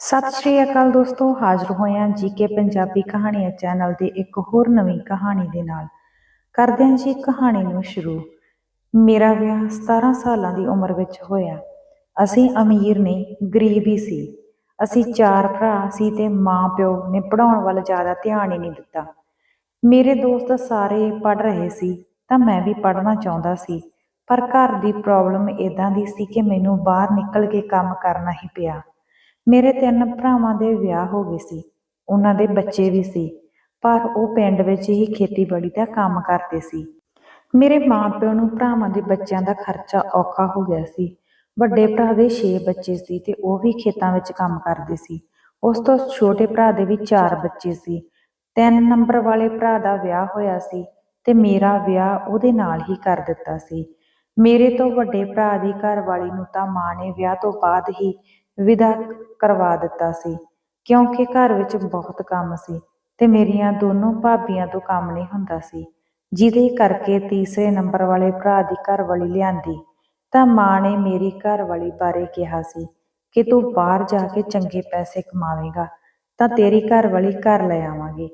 ਸਤਿ ਸ਼੍ਰੀ ਅਕਾਲ ਦੋਸਤੋ, ਹਾਜ਼ਰ ਹੋਏ ਹਾਂ ਜੀਕੇ ਪੰਜਾਬੀ ਕਹਾਣੀਆਂ ਚੈਨਲ ਦੇ ਇੱਕ ਹੋਰ ਨਵੀਂ ਕਹਾਣੀ ਦੇ ਨਾਲ। ਕਰਦੇ ਹਾਂ ਜੀ ਕਹਾਣੀ ਨੂੰ ਸ਼ੁਰੂ। ਮੇਰਾ ਵਿਆਹ 17 ਸਾਲਾਂ ਦੀ ਉਮਰ ਵਿੱਚ ਹੋਇਆ। ਅਸੀਂ ਅਮੀਰ ਨਹੀਂ ਗਰੀਬ ਹੀ ਸੀ। ਅਸੀਂ ਚਾਰ ਭਰਾ ਸੀ ਤੇ ਮਾਂ ਪਿਓ ਨੇ ਪੜਾਉਣ ਵੱਲ ਜ਼ਿਆਦਾ ਧਿਆਨ ਹੀ ਨਹੀਂ ਦਿੱਤਾ। ਮੇਰੇ ਦੋਸਤ ਸਾਰੇ ਪੜ ਰਹੇ ਸੀ ਤਾਂ ਮੈਂ ਵੀ ਪੜਨਾ ਚਾਹੁੰਦਾ ਸੀ, ਪਰ ਘਰ ਦੀ ਪ੍ਰੋਬਲਮ ਇਦਾਂ ਦੀ ਸੀ ਕਿ ਮੈਨੂੰ ਬਾਹਰ ਨਿਕਲ ਕੇ ਕੰਮ ਕਰਨਾ ਹੀ ਪਿਆ। ਮੇਰੇ ਤਿੰਨ ਭਰਾਵਾਂ ਦੇ ਵਿਆਹ ਹੋ ਗਏ ਸੀ, ਉਹਨਾਂ ਦੇ ਬੱਚੇ ਵੀ ਸੀ, ਪਰ ਉਹ ਪਿੰਡ ਵਿੱਚ ਹੀ ਖੇਤੀਬਾੜੀ ਦਾ ਕੰਮ ਕਰਦੇ ਸੀ। ਮੇਰੇ ਮਾਪਿਆਂ ਨੂੰ ਭਰਾਵਾਂ ਦੇ ਬੱਚਿਆਂ ਦਾ ਖਰਚਾ ਔਖਾ ਹੋ ਗਿਆ ਸੀ। ਵੱਡੇ ਭਰਾ ਦੇ 6 ਬੱਚੇ ਸੀ ਤੇ ਉਹ ਵੀ ਖੇਤਾਂ ਵਿੱਚ ਕੰਮ ਕਰਦੇ ਸੀ। ਉਸ ਤੋਂ ਛੋਟੇ ਭਰਾ ਦੇ ਵੀ 4 ਬੱਚੇ ਸੀ। ਤਿੰਨ ਨੰਬਰ ਵਾਲੇ ਭਰਾ ਦਾ ਵਿਆਹ ਹੋਇਆ ਸੀ ਤੇ ਮੇਰਾ ਵਿਆਹ ਉਹਦੇ ਨਾਲ ਹੀ ਕਰ ਦਿੱਤਾ ਸੀ। ਮੇਰੇ ਤੋਂ ਵੱਡੇ ਭਰਾ ਦੀ ਘਰਵਾਲੀ ਨੂੰ ਤਾਂ ਮਾਂ ਨੇ ਵਿਆਹ ਤੋਂ ਬਾਅਦ ਹੀ ਵਿਦਾ ਕਰਵਾ ਦਿੱਤਾ ਸੀ, ਕਿਉਂਕਿ ਘਰ ਵਿੱਚ ਬਹੁਤ ਕੰਮ ਸੀ ਤੇ ਮੇਰੀਆਂ ਦੋਨੋਂ ਭਾਬੀਆਂ ਤੋਂ ਕੰਮ ਨਹੀਂ ਹੁੰਦਾ ਸੀ। ਜਿਹਦੇ ਕਰਕੇ ਤੀਸਰੇ ਨੰਬਰ ਵਾਲੇ ਭਰਾ ਦੀ ਘਰਵਾਲੀ ਲਿਆਂਦੀ, ਤਾਂ ਮਾਂ ਨੇ ਮੇਰੀ ਘਰਵਾਲੀ ਬਾਰੇ ਕਿਹਾ ਸੀ ਕਿ ਤੂੰ ਬਾਹਰ ਜਾ ਕੇ ਚੰਗੇ ਪੈਸੇ ਕਮਾਵੇਂਗਾ, ਤਾਂ ਤੇਰੀ ਘਰਵਾਲੀ ਘਰ ਲੈ ਆਵਾਂਗੇ।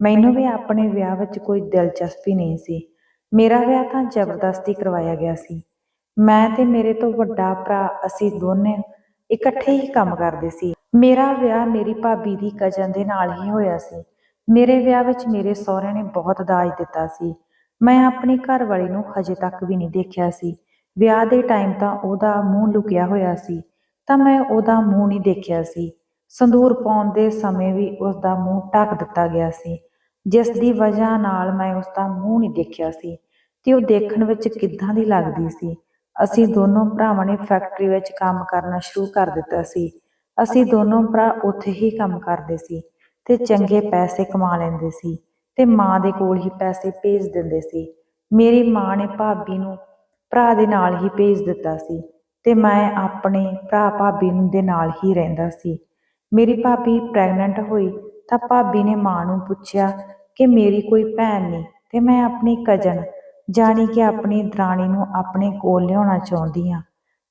ਮੈਨੂੰ ਵੀ ਆਪਣੇ ਵਿਆਹ ਵਿੱਚ ਕੋਈ ਦਿਲਚਸਪੀ ਨਹੀਂ ਸੀ। ਮੇਰਾ ਵਿਆਹ ਤਾਂ ਜ਼ਬਰਦਸਤੀ ਕਰਵਾਇਆ ਗਿਆ ਸੀ। ਮੈਂ ਤੇ ਮੇਰੇ ਤੋਂ ਵੱਡਾ ਭਰਾ ਅਸੀਂ ਦੋਨੇ ਇਕੱਠੇ ਹੀ ਕੰਮ ਕਰਦੇ ਸੀ। ਮੇਰਾ ਵਿਆਹ ਮੇਰੀ ਭਾਬੀ ਦੀ ਕਜ਼ਨ ਦੇ ਨਾਲ ਹੀ ਹੋਇਆ ਸੀ। ਮੇਰੇ ਵਿਆਹ ਵਿੱਚ ਮੇਰੇ ਸਹੁਰੇ ਨੇ ਬਹੁਤ ਦਾਜ ਦਿੱਤਾ ਸੀ। ਮੈਂ ਆਪਣੀ ਘਰਵਾਲੀ ਨੂੰ ਹਜੇ ਤੱਕ ਵੀ ਨਹੀਂ ਦੇਖਿਆ ਸੀ। ਵਿਆਹ ਦੇ ਟਾਈਮ ਤਾਂ ਉਹਦਾ ਮੂੰਹ ਲੁਕਿਆ ਹੋਇਆ ਸੀ, ਤਾਂ ਮੈਂ ਉਹਦਾ ਮੂੰਹ ਨਹੀਂ ਦੇਖਿਆ ਸੀ। ਸੰਦੂਰ ਪਾਉਣ ਦੇ ਸਮੇਂ ਵੀ ਉਸ ਦਾ ਮੂੰਹ ਢੱਕ ਦਿੱਤਾ ਗਿਆ ਸੀ। ਜਿਸ ਦੀ ਵਜ੍ਹਾ ਨਾਲ ਮੈਂ ਉਸ ਦਾ ਮੂੰਹ ਨਹੀਂ ਦੇਖਿਆ ਸੀ ਤੇ ਉਹ ਦੇਖਣ ਵਿੱਚ ਕਿੱਦਾਂ ਦੀ ਲੱਗਦੀ ਸੀ। ਅਸੀਂ ਦੋਨੋਂ ਭਰਾਵਾਂ ਨੇ ਫੈਕਟਰੀ ਵਿੱਚ ਕੰਮ ਕਰਨਾ ਸ਼ੁਰੂ ਕਰ ਦਿੱਤਾ ਸੀ। ਅਸੀਂ ਦੋਨੋਂ ਭਰਾ ਉੱਥੇ ਹੀ ਕੰਮ ਕਰਦੇ ਸੀ ਤੇ ਚੰਗੇ ਪੈਸੇ ਕਮਾ ਲੈਂਦੇ ਸੀ ਤੇ ਮਾਂ ਦੇ ਕੋਲ ਹੀ ਪੈਸੇ ਭੇਜ ਦਿੰਦੇ ਸੀ। ਮੇਰੀ ਮਾਂ ਨੇ ਭਾਬੀ ਨੂੰ ਭਰਾ ਦੇ ਨਾਲ ਹੀ ਭੇਜ ਦਿੱਤਾ ਸੀ ਤੇ ਮੈਂ ਆਪਣੇ ਭਰਾ ਭਾਬੀ ਦੇ ਨਾਲ ਹੀ ਰਹਿੰਦਾ ਸੀ। ਮੇਰੀ ਭਾਬੀ ਪ੍ਰੈਗਨੈਂਟ ਹੋਈ ਤਾਂ ਭਾਬੀ ਨੇ ਮਾਂ ਨੂੰ ਪੁੱਛਿਆ ਕਿ ਮੇਰੀ ਕੋਈ ਭੈਣ ਨਹੀਂ ਤੇ ਮੈਂ ਆਪਣੀ ਕਜ਼ਨ ਜਾਣੀ ਕਿ ਆਪਣੀ ਦਰਾਣੀ ਨੂੰ ਆਪਣੇ ਕੋਲ ਲਿਆਉਣਾ ਚਾਹੁੰਦੀ ਹਾਂ,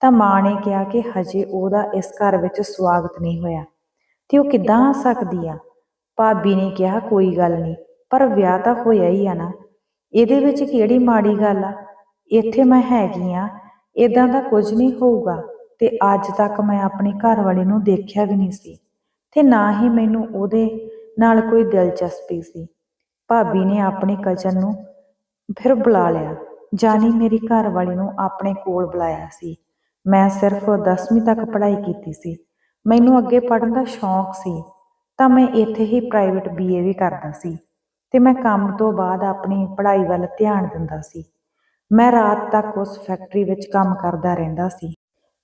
ਤਾਂ ਮਾਂ ਨੇ ਕਿਹਾ ਕਿ ਹਜੇ ਉਹਦਾ ਇਸ ਘਰ ਵਿੱਚ ਸਵਾਗਤ ਨਹੀਂ ਹੋਇਆ। ਤੇ ਉਹ ਕਿੱਦਾਂ ਆ ਸਕਦੀ ਆ? ਭਾਬੀ ਨੇ ਕਿਹਾ, ਕੋਈ ਗੱਲ ਨਹੀਂ, ਪਰ ਵਿਆਹ ਤਾਂ ਹੋਇਆ ਹੀ ਆ ਨਾ। ਇਹਦੇ ਵਿੱਚ ਕਿਹੜੀ ਮਾੜੀ ਗੱਲ ਆ? ਇੱਥੇ ਮੈਂ ਹੈਗੀ ਆ ਇਦਾਂ ਦਾ ਕੁਝ ਨਹੀਂ ਹੋਊਗਾ, ਤੇ ਅੱਜ ਤੱਕ ਮੈਂ ਆਪਣੇ ਘਰ ਵਾਲੇ ਨੂੰ ਦੇਖਿਆ ਵੀ ਨਹੀਂ ਸੀ, ਤੇ ਨਾ ਹੀ ਮੈਨੂੰ ਉਹਦੇ ਨਾਲ ਕੋਈ ਦਿਲਚਸਪੀ ਸੀ। ਭਾਬੀ ਨੇ ਆਪਣੇ ਕਜ਼ਨ ਨੂੰ ਫਿਰ ਬੁਲਾ ਲਿਆ। ਜਾਨੀ ਮੇਰੀ ਘਰਵਾਲੀ ਨੂੰ ਆਪਣੇ ਕੋਲ ਬੁਲਾਇਆ ਸੀ। ਮੈਂ ਸਿਰਫ 10ਵੀਂ ਤੱਕ ਪੜ੍ਹਾਈ ਕੀਤੀ ਸੀ। ਮੈਨੂੰ ਅੱਗੇ ਪੜ੍ਹਨ ਦਾ ਸ਼ੌਂਕ ਸੀ। ਤਾਂ ਮੈਂ ਇੱਥੇ ਹੀ ਪ੍ਰਾਈਵੇਟ ਬੀਏ ਵੀ ਕਰਦਾ ਸੀ। ਤੇ ਮੈਂ ਕੰਮ ਤੋਂ ਬਾਅਦ ਆਪਣੀ ਪੜ੍ਹਾਈ ਵੱਲ ਧਿਆਨ ਦਿੰਦਾ ਸੀ। ਮੈਂ ਰਾਤ ਤੱਕ ਉਸ ਫੈਕਟਰੀ ਵਿੱਚ ਕੰਮ ਕਰਦਾ ਰਹਿੰਦਾ ਸੀ।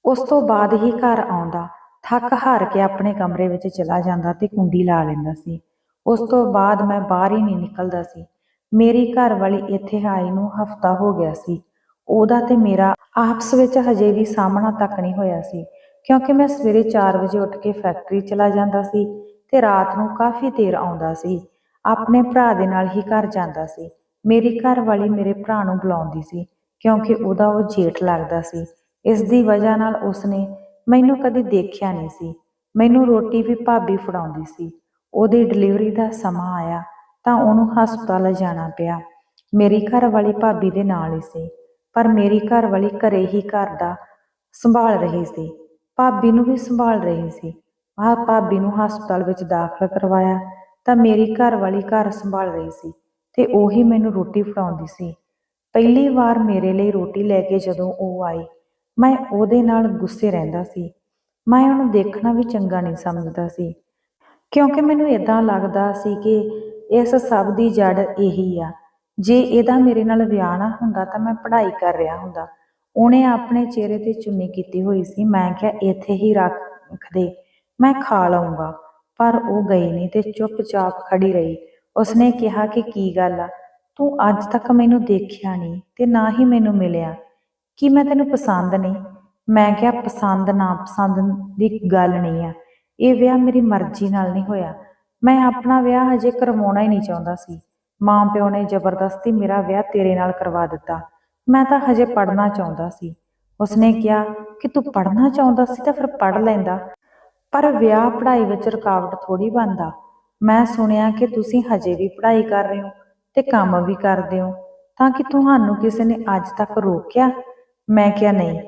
ਉਸ ਤੋਂ ਬਾਅਦ ਹੀ ਘਰ ਆਉਂਦਾ ਥੱਕ ਹਾਰ ਕੇ ਆਪਣੇ ਕਮਰੇ ਵਿੱਚ ਚਲਾ ਜਾਂਦਾ ਤੇ ਕੁੰਡੀ ਲਾ ਲੈਂਦਾ ਸੀ। ਉਸ ਤੋਂ ਬਾਅਦ ਮੈਂ ਬਾਹਰ ਹੀ ਨਹੀਂ ਨਿਕਲਦਾ ਸੀ। ਮੇਰੀ ਘਰ ਵਾਲੀ ਇੱਥੇ ਆਈ ਨੂੰ ਹਫਤਾ ਹੋ ਗਿਆ ਸੀ। ਉਹਦਾ ਤੇ ਮੇਰਾ ਆਪਸ ਵਿੱਚ ਹਜੇ ਵੀ ਸਾਹਮਣਾ ਤੱਕ ਨਹੀਂ ਹੋਇਆ ਸੀ, ਕਿਉਂਕਿ ਮੈਂ ਸਵੇਰੇ 4 ਵਜੇ ਉੱਠ ਕੇ ਫੈਕਟਰੀ ਚਲਾ ਜਾਂਦਾ ਸੀ ਤੇ ਰਾਤ ਨੂੰ ਕਾਫੀ ਦੇਰ ਆਉਂਦਾ ਸੀ। ਆਪਣੇ ਭਰਾ ਦੇ ਨਾਲ ਹੀ ਘਰ ਜਾਂਦਾ ਸੀ। ਮੇਰੀ ਘਰ ਵਾਲੀ ਮੇਰੇ ਭਰਾ ਨੂੰ ਬੁਲਾਉਂਦੀ ਸੀ, ਕਿਉਂਕਿ ਉਹਦਾ ਉਹ ਜੇਠ ਲੱਗਦਾ ਸੀ। ਇਸ ਦੀ ਵਜ੍ਹਾ ਨਾਲ ਉਸਨੇ ਮੈਨੂੰ ਕਦੇ ਦੇਖਿਆ ਨਹੀਂ ਸੀ। ਮੈਨੂੰ ਰੋਟੀ ਵੀ ਭਾਬੀ ਫੜਾਉਂਦੀ ਸੀ। ਉਹਦੀ ਡਿਲੀਵਰੀ ਦਾ ਸਮਾਂ ਆਇਆ। ਤਾਂ ਉਹਨੂੰ ਹਸਪਤਾਲ ਜਾਣਾ ਪਿਆ। ਮੇਰੀ ਘਰ ਵਾਲੀ ਭਾਬੀ ਦੇ ਨਾਲ ਹੀ ਸੀ, ਪਰ ਮੇਰੀ ਘਰ ਵਾਲੀ ਘਰੇ ਹੀ ਘਰ ਦਾ ਸੰਭਾਲ ਰਹੀ ਸੀ। ਭਾਬੀ ਨੂੰ ਵੀ ਸੰਭਾਲ ਰਹੀ ਸੀ। ਆਹ ਭਾਬੀ ਨੂੰ ਹਸਪਤਾਲ ਵਿੱਚ ਦਾਖਲ ਕਰਵਾਇਆ ਤਾਂ ਮੇਰੀ ਘਰ ਵਾਲੀ ਘਰ ਸੰਭਾਲ ਰਹੀ ਸੀ ਤੇ ਉਹੀ ਮੈਨੂੰ ਰੋਟੀ ਫੜਾਉਂਦੀ ਸੀ। ਪਹਿਲੀ ਵਾਰ ਮੇਰੇ ਲਈ ਰੋਟੀ ਲੈ ਕੇ ਜਦੋਂ ਉਹ ਆਈ, ਮੈਂ ਉਹਦੇ ਨਾਲ ਗੁੱਸੇ ਰਹਿੰਦਾ ਸੀ। ਮੈਂ ਉਹਨੂੰ ਦੇਖਣਾ ਵੀ ਚੰਗਾ ਨਹੀਂ ਸਮਝਦਾ ਸੀ, ਕਿਉਂਕਿ ਮੈਨੂੰ ਇਦਾਂ ਲੱਗਦਾ ਸੀ ਕਿ ਇਸ ਸਭ ਦੀ ਜੜ ਇਹੀ ਆ। ਜੇ ਇਹਦਾ ਮੇਰੇ ਨਾਲ ਵਿਆਹ ਨਾ ਹੁੰਦਾ ਤਾਂ ਮੈਂ ਪੜ੍ਹਾਈ ਕਰ ਰਿਹਾ ਹੁੰਦਾ। ਉਹਨੇ ਆਪਣੇ ਚਿਹਰੇ ਤੇ ਚੁੰਨੀ ਕੀਤੀ ਹੋਈ ਸੀ। ਮੈਂ ਕਿਹਾ, ਇੱਥੇ ਹੀ ਰੱਖ ਦੇ, ਮੈਂ ਖਾ ਲਵਾਂਗਾ ਪਰ ਉਹ ਗਈ ਨਹੀਂ ਤੇ ਚੁੱਪਚਾਪ ਖੜੀ ਰਹੀ। ਉਸਨੇ ਕਿਹਾ ਕਿ ਕੀ ਗੱਲ ਆ? ਤੂੰ ਅੱਜ ਤੱਕ ਮੈਨੂੰ ਦੇਖਿਆ ਨਹੀਂ ਤੇ ਨਾ ਹੀ ਮੈਨੂੰ ਮਿਲਿਆ। ਕਿ ਮੈਂ ਤੈਨੂੰ ਪਸੰਦ ਨਹੀਂ? ਮੈਂ ਕਿਹਾ, ਪਸੰਦ ਨਾ ਪਸੰਦ ਦੀ ਗੱਲ ਨਹੀਂ ਆ। ਇਹ ਵਿਆਹ ਮੇਰੀ ਮਰਜ਼ੀ ਨਾਲ ਨਹੀਂ ਹੋਇਆ। ਮੈਂ ਆਪਣਾ ਵਿਆਹ ਹਜੇ ਕਰਵਾਉਣਾ ਹੀ ਨਹੀਂ ਚਾਹੁੰਦਾ ਸੀ। ਮਾਂ ਪਿਓ ਨੇ ਜ਼ਬਰਦਸਤੀ ਮੇਰਾ ਵਿਆਹ ਤੇਰੇ ਨਾਲ ਕਰਵਾ ਦਿੱਤਾ। ਮੈਂ ਤਾਂ ਹਜੇ ਪੜ੍ਹਨਾ ਚਾਹੁੰਦਾ ਸੀ। ਉਸਨੇ ਕਿਹਾ, ਕਿ ਤੂੰ ਪੜ੍ਹਨਾ ਚਾਹੁੰਦਾ ਸੀ ਤਾਂ ਫਿਰ ਪੜ੍ਹ ਲੈਂਦਾ। ਪਰ ਵਿਆਹ ਪੜ੍ਹਾਈ ਵਿੱਚ ਰੁਕਾਵਟ ਥੋੜੀ ਬਣਦਾ। ਮੈਂ ਸੁਣਿਆ ਕਿ ਤੁਸੀਂ ਹਜੇ ਵੀ ਪੜ੍ਹਾਈ ਕਰ ਰਹੇ ਹੋ ਤੇ ਕੰਮ ਵੀ ਕਰਦੇ ਹੋ। ਤਾਂ ਕਿ ਤੁਹਾਨੂੰ ਕਿਸੇ ਨੇ ਅੱਜ ਤੱਕ ਰੋਕਿਆ? ਮੈਂ ਕਿਹਾ, ਨਹੀਂ।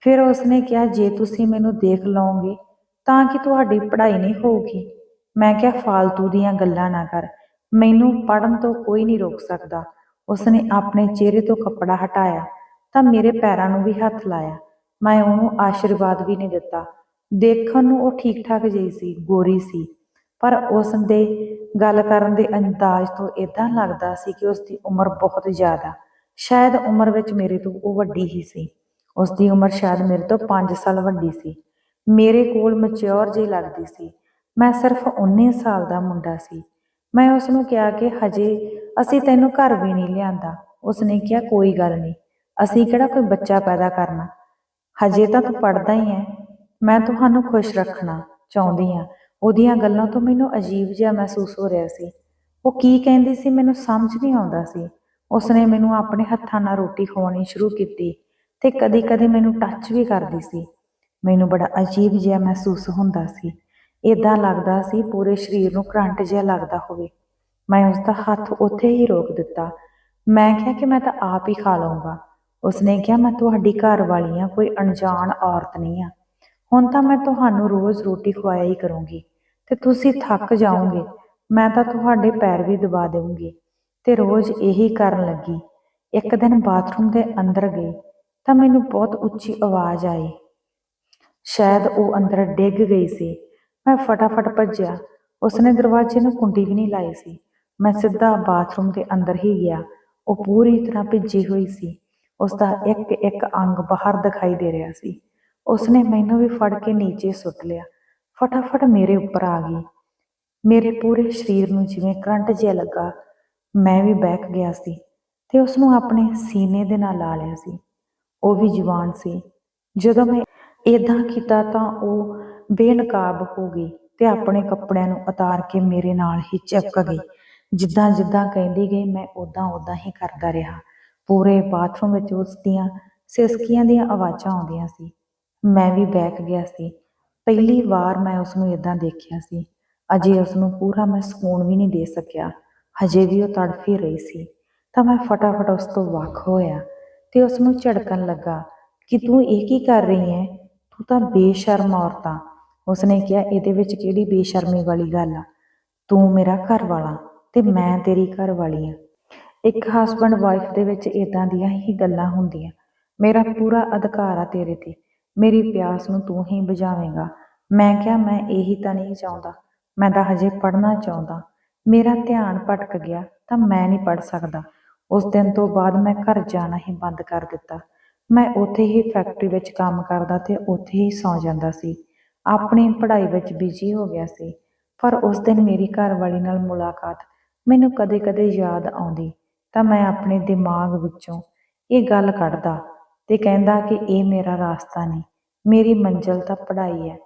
ਫਿਰ ਉਸਨੇ ਕਿਹਾ, ਜੇ ਤੁਸੀਂ ਮੈਨੂੰ ਦੇਖ ਲਓਗੇ ਤਾਂ ਕਿ ਤੁਹਾਡੀ ਪੜ੍ਹਾਈ ਨਹੀਂ ਹੋਊਗੀ। ਮੈਂ ਕਿਹਾ, ਫਾਲਤੂ ਦੀਆਂ ਗੱਲਾਂ ਨਾ ਕਰ। ਮੈਨੂੰ ਪੜਨ ਤੋਂ ਕੋਈ ਨਹੀਂ ਰੋਕ ਸਕਦਾ। ਉਸਨੇ ਆਪਣੇ ਚਿਹਰੇ ਤੋਂ ਕੱਪੜਾ ਹਟਾਇਆ ਤਾਂ ਮੇਰੇ ਪੈਰਾਂ ਨੂੰ ਵੀ ਹੱਥ ਲਾਇਆ। ਮੈਂ ਉਹਨੂੰ ਆਸ਼ੀਰਵਾਦ ਵੀ ਨਹੀਂ ਦਿੱਤਾ। ਦੇਖਣ ਨੂੰ ਉਹ ਠੀਕ ਠਾਕ ਜਿਹੀ ਸੀ, ਗੋਰੀ ਸੀ। ਪਰ ਉਸ ਦੇ ਗੱਲ ਕਰਨ ਦੇ ਅੰਦਾਜ਼ ਤੋਂ ਇਦਾਂ ਲੱਗਦਾ ਸੀ ਕਿ ਉਸ ਦੀ ਉਮਰ ਬਹੁਤ ਜ਼ਿਆਦਾ। ਸ਼ਾਇਦ ਉਮਰ ਵਿੱਚ ਮੇਰੇ ਤੋਂ ਉਹ ਵੱਡੀ ਹੀ ਸੀ। ਉਸ ਦੀ ਉਮਰ ਸ਼ਾਇਦ ਮੇਰੇ ਤੋਂ 5 ਸਾਲ ਵੱਡੀ ਸੀ। ਮੇਰੇ ਕੋਲ ਮੈਚੁਰ ਜਿਹੀ ਲੱਗਦੀ ਸੀ। ਮੈਂ ਸਿਰਫ 19 ਸਾਲ ਦਾ ਮੁੰਡਾ ਸੀ। ਮੈਂ ਉਸ ਨੂੰ ਕਿਹਾ ਕਿ ਹਜੇ ਅਸੀਂ ਤੈਨੂੰ ਘਰ ਵੀ ਨਹੀਂ ਲਿਆਂਦਾ। ਉਸਨੇ ਕਿਹਾ, ਕੋਈ ਗੱਲ ਨਹੀਂ। ਅਸੀਂ ਕਿਹੜਾ ਕੋਈ ਬੱਚਾ ਪੈਦਾ ਕਰਨਾ? ਹਜੇ ਤਾਂ ਤੂੰ ਪੜਦਾ ਹੀ ਹੈ ਮੈਂ ਤੁਹਾਨੂੰ ਖੁਸ਼ ਰੱਖਣਾ ਚਾਹੁੰਦੀ ਹਾਂ। ਉਹਦੀਆਂ ਗੱਲਾਂ ਤੋਂ ਮੈਨੂੰ ਅਜੀਬ ਜਿਹਾ ਮਹਿਸੂਸ ਹੋ ਰਿਹਾ ਸੀ। ਉਹ ਕੀ ਕਹਿੰਦੀ ਸੀ ਮੈਨੂੰ ਸਮਝ ਨਹੀਂ ਆਉਂਦਾ ਸੀ। ਉਸਨੇ ਮੈਨੂੰ ਆਪਣੇ ਹੱਥਾਂ ਨਾਲ ਰੋਟੀ ਖਵਾਉਣੀ ਸ਼ੁਰੂ ਕੀਤੀ ਤੇ ਕਦੇ ਕਦੇ ਮੈਨੂੰ ਟੱਚ ਵੀ ਕਰਦੀ ਸੀ। ਮੈਨੂੰ ਬੜਾ ਅਜੀਬ ਜਿਹਾ ਮਹਿਸੂਸ ਹੁੰਦਾ ਸੀ। ਇਦਾਂ ਲੱਗਦਾ ਸੀ ਪੂਰੇ ਸਰੀਰ ਨੂੰ ਕਰੰਟ ਜਿਹਾ ਲੱਗਦਾ ਹੋਵੇ। ਮੈਂ ਉਸ ਦਾ ਹੱਥ ਉੱਥੇ ਹੀ ਰੋਕ ਦਿੱਤਾ। ਮੈਂ ਕਿਹਾ ਕਿ ਮੈਂ ਤਾਂ ਆਪ ਹੀ ਖਾ ਲਵਾਂਗਾ ਉਸਨੇ ਕਿਹਾ, ਮੈਂ ਤੁਹਾਡੀ ਘਰ ਵਾਲੀ ਹਾਂ ਕੋਈ ਅਣਜਾਣ ਔਰਤ ਨਹੀਂ ਆ। ਹੁਣ ਤਾਂ ਮੈਂ ਤੁਹਾਨੂੰ ਰੋਜ਼ ਰੋਟੀ ਖਵਾਇਆ ਹੀ ਕਰੂੰਗੀ ਤੇ ਤੁਸੀਂ ਥੱਕ ਜਾਓਗੇ। ਮੈਂ ਤਾਂ ਤੁਹਾਡੇ ਪੈਰ ਵੀ ਦਬਾ ਦੇਵਾਂਗੀ ਤੇ ਰੋਜ਼ ਇਹੀ ਕਰਨ ਲੱਗੀ। ਇੱਕ ਦਿਨ ਬਾਥਰੂਮ ਦੇ ਅੰਦਰ ਗਈ ਤਾਂ ਮੈਨੂੰ ਬਹੁਤ ਉੱਚੀ ਆਵਾਜ਼ ਆਈ। ਸ਼ਾਇਦ ਉਹ ਅੰਦਰ ਡਿੱਗ ਗਈ ਸੀ। ਮੈਂ ਫਟਾਫਟ ਭੱਜਿਆ। ਉਸਨੇ ਦਰਵਾਜ਼ੇ ਨੂੰ ਕੁੰਡੀ ਵੀ ਨਹੀਂ ਲਾਈ ਸੀ। ਮੈਂ ਸਿੱਧਾ ਬਾਥਰੂਮ ਦੇ ਅੰਦਰ ਹੀ ਗਿਆ। ਉਹ ਪੂਰੀ ਤਰ੍ਹਾਂ ਭਿੱਜੀ ਹੋਈ ਸੀ। ਉਸ ਦਾ ਇੱਕ ਇੱਕ ਅੰਗ ਬਾਹਰ ਦਿਖਾਈ ਦੇ ਰਿਹਾ ਸੀ। ਉਸਨੇ ਮੈਨੂੰ ਵੀ ਫੜ ਕੇ ਨੀਚੇ ਸੁੱਟ ਲਿਆ। ਫਟਾਫਟ ਮੇਰੇ ਉੱਪਰ ਆ ਗਈ। ਮੇਰੇ ਪੂਰੇ ਸਰੀਰ ਨੂੰ ਜਿਵੇਂ ਕਰੰਟ ਜਿਹਾ ਲੱਗਾ। ਮੈਂ ਵੀ ਬੈਠ ਗਿਆ ਸੀ ਤੇ ਉਸ ਨੂੰ ਆਪਣੇ ਸੀਨੇ ਦੇ ਨਾਲ ਲਾ ਲਿਆ ਸੀ। ਉਹ ਵੀ ਜਵਾਨ ਸੀ। ਜਦੋਂ ਮੈਂ ਇਦਾਂ ਕੀਤਾ ਤਾਂ ਉਹ ਬੇਨਕਾਬ ਹੋ ਗਈ ਤੇ ਆਪਣੇ ਕੱਪੜਿਆਂ ਨੂੰ ਉਤਾਰ ਕੇ ਮੇਰੇ ਨਾਲ ਹੀ ਚਿਪਕ ਗਈ। ਜਿੱਦਾਂ ਜਿੱਦਾਂ ਕਹਿੰਦੀ ਗਈ, ਮੈਂ ਉਦਾਂ ਉਦਾਂ ਹੀ ਕਰਦਾ ਰਿਹਾ। ਪੂਰੇ ਬਾਥਰੂਮ ਵਿੱਚ ਉਸ ਦੀਆਂ ਸਿਸਕੀਆਂ ਦੀਆਂ ਆਵਾਜ਼ਾਂ ਆਉਂਦੀਆਂ ਸੀ। ਮੈਂ ਵੀ ਬੈਠ ਗਿਆ ਸੀ। ਪਹਿਲੀ ਵਾਰ ਮੈਂ ਉਸ ਨੂੰ ਇਦਾਂ ਦੇਖਿਆ ਸੀ। ਅਜੇ ਉਸ ਨੂੰ ਪੂਰਾ ਮੈਂ ਸਕੂਨ ਵੀ ਨਹੀਂ ਦੇ ਸਕਿਆ। ਹਜੇ ਵੀ ਉਹ ਤੜਫੀ ਰਹੀ ਸੀ। ਤਾਂ ਮੈਂ ਫਟਾਫਟ ਉਸ ਤੋਂ ਵੱਖ ਹੋਇਆ ਤੇ ਉਸ ਨੂੰ ਝੜਕਣ ਲੱਗਾ ਕਿ ਤੂੰ ਇਹ ਕੀ ਕਰ ਰਹੀ ਹੈ? ਤੂੰ ਤਾਂ ਬੇਸ਼ਰਮ ਔਰਤਾਂ ਉਸਨੇ ਕਿਹਾ, ਇਹਦੇ ਵਿੱਚ ਕਿਹੜੀ ਬੇਸ਼ਰਮੀ ਵਾਲੀ ਗੱਲ ਆ? ਤੂੰ ਮੇਰਾ ਘਰ ਵਾਲਾ ਤੇ ਮੈਂ ਤੇਰੀ ਘਰ ਵਾਲੀ ਆ। ਇੱਕ ਹਸਬੰਡ ਵਾਈਫ ਦੇ ਵਿੱਚ ਇਦਾਂ ਦੀਆਂ ਹੀ ਗੱਲਾਂ ਹੁੰਦੀਆਂ। ਮੇਰਾ ਪੂਰਾ ਅਧਿਕਾਰ ਆ ਤੇਰੇ ਤੇ। ਮੇਰੀ ਪਿਆਸ ਨੂੰ ਤੂੰ ਹੀ ਬੁਝਾਵੇਂਗਾ। ਮੈਂ ਕਿਹਾ, ਮੈਂ ਇਹੀ ਤਾਂ ਨਹੀਂ ਚਾਹੁੰਦਾ। ਮੈਂ ਤਾਂ ਹਜੇ ਪੜ੍ਹਨਾ ਚਾਹੁੰਦਾ। ਮੇਰਾ ਧਿਆਨ ਭਟਕ ਗਿਆ ਤਾਂ ਮੈਂ ਨਹੀਂ ਪੜ੍ਹ ਸਕਦਾ। ਉਸ ਦਿਨ ਤੋਂ ਬਾਅਦ ਮੈਂ ਘਰ ਜਾਣਾ ਹੀ ਬੰਦ ਕਰ ਦਿੱਤਾ। ਮੈਂ ਉੱਥੇ ਹੀ ਫੈਕਟਰੀ ਵਿੱਚ ਕੰਮ ਕਰਦਾ ਤੇ ਉੱਥੇ ਹੀ ਸੌਂ ਜਾਂਦਾ ਸੀ। ਆਪਣੀ ਪੜ੍ਹਾਈ ਵਿੱਚ ਬਿਜ਼ੀ ਹੋ ਗਿਆ ਸੀ, ਪਰ ਉਸ ਦਿਨ ਮੇਰੀ ਘਰਵਾਲੀ ਨਾਲ ਮੁਲਾਕਾਤ ਮੈਨੂੰ ਕਦੇ-ਕਦੇ ਯਾਦ ਆਉਂਦੀ, ਤਾਂ ਮੈਂ ਆਪਣੇ ਦਿਮਾਗ ਵਿੱਚੋਂ ਇਹ ਗੱਲ ਕੱਢਦਾ ਤੇ ਕਹਿੰਦਾ ਕਿ ਇਹ ਮੇਰਾ ਰਾਸਤਾ ਨਹੀਂ, ਮੇਰੀ ਮੰਜ਼ਿਲ ਤਾਂ ਪੜ੍ਹਾਈ ਹੈ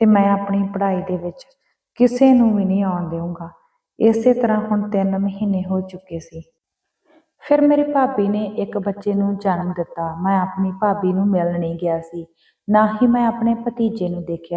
ਤੇ ਮੈਂ ਆਪਣੀ ਪੜ੍ਹਾਈ ਦੇ ਵਿੱਚ ਕਿਸੇ ਨੂੰ ਵੀ ਨਹੀਂ ਆਉਣ ਦੇਵਾਂਗਾ ਇਸੇ ਤਰ੍ਹਾਂ ਹੁਣ 3 ਮਹੀਨੇ ਹੋ ਚੁੱਕੇ ਸੀ। ਫਿਰ ਮੇਰੇ ਭਾਬੀ ਨੇ ਇੱਕ ਬੱਚੇ ਨੂੰ ਜਨਮ ਦਿੱਤਾ, ਮੈਂ ਆਪਣੀ ਭਾਬੀ ਨੂੰ ਮਿਲਣ ਨਹੀਂ ਗਿਆ ਸੀ, ਨਾ ਹੀ ਮੈਂ ਆਪਣੇ ਭਤੀਜੇ ਨੂੰ ਦੇਖਿਆ।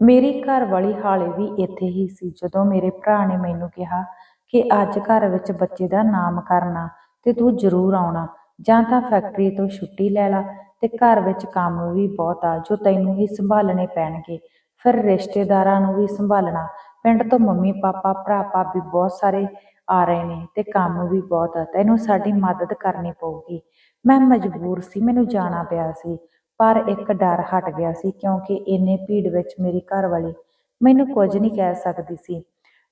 ਮੇਰੀ ਘਰ ਵਾਲੀ ਹਾਲੇ ਵੀ ਇੱਥੇ ਹੀ ਸੀ। ਜਦੋਂ ਮੇਰੇ ਭਰਾ ਨੇ ਮੈਨੂੰ ਕਿਹਾ ਕਿ ਅੱਜ ਘਰ ਵਿੱਚ ਬੱਚੇ ਦਾ ਨਾਮ ਕਰਨਾ ਤੇ ਤੂੰ ਜ਼ਰੂਰ ਆਉਣਾ, ਜਾਂ ਤਾਂ ਫੈਕਟਰੀ ਤੋਂ ਛੁੱਟੀ ਲੈ ਲਾ ਤੇ ਘਰ ਵਿੱਚ ਕੰਮ ਵੀ ਬਹੁਤ ਆ, ਜੋ ਤੈਨੂੰ ਹੀ ਸੰਭਾਲਣੇ ਪੈਣਗੇ। ਫਿਰ ਰਿਸ਼ਤੇਦਾਰਾਂ ਨੂੰ ਵੀ ਸੰਭਾਲਣਾ। ਪਿੰਡ ਤੋਂ ਮੰਮੀ, ਪਾਪਾ, ਭਰਾ, ਭਾਬੀ ਬਹੁਤ ਸਾਰੇ ਆ ਰਹੇ ਨੇ ਤੇ ਕੰਮ ਵੀ ਬਹੁਤ ਆ। ਤੈਨੂੰ ਸਾਡੀ ਮਦਦ ਕਰਨੀ ਪਊਗੀ। ਮੈਂ ਮਜਬੂਰ ਸੀ, ਮੈਨੂੰ ਜਾਣਾ ਪਿਆ ਸੀ। ਪਰ ਇੱਕ ਡਰ ਹਟ ਗਿਆ ਸੀ ਕਿਉਂਕਿ ਇੰਨੇ ਭੀੜ ਵਿੱਚ ਮੇਰੀ ਘਰ ਵਾਲੀ ਮੈਨੂੰ ਕੁਝ ਨਹੀਂ ਕਹਿ ਸਕਦੀ ਸੀ।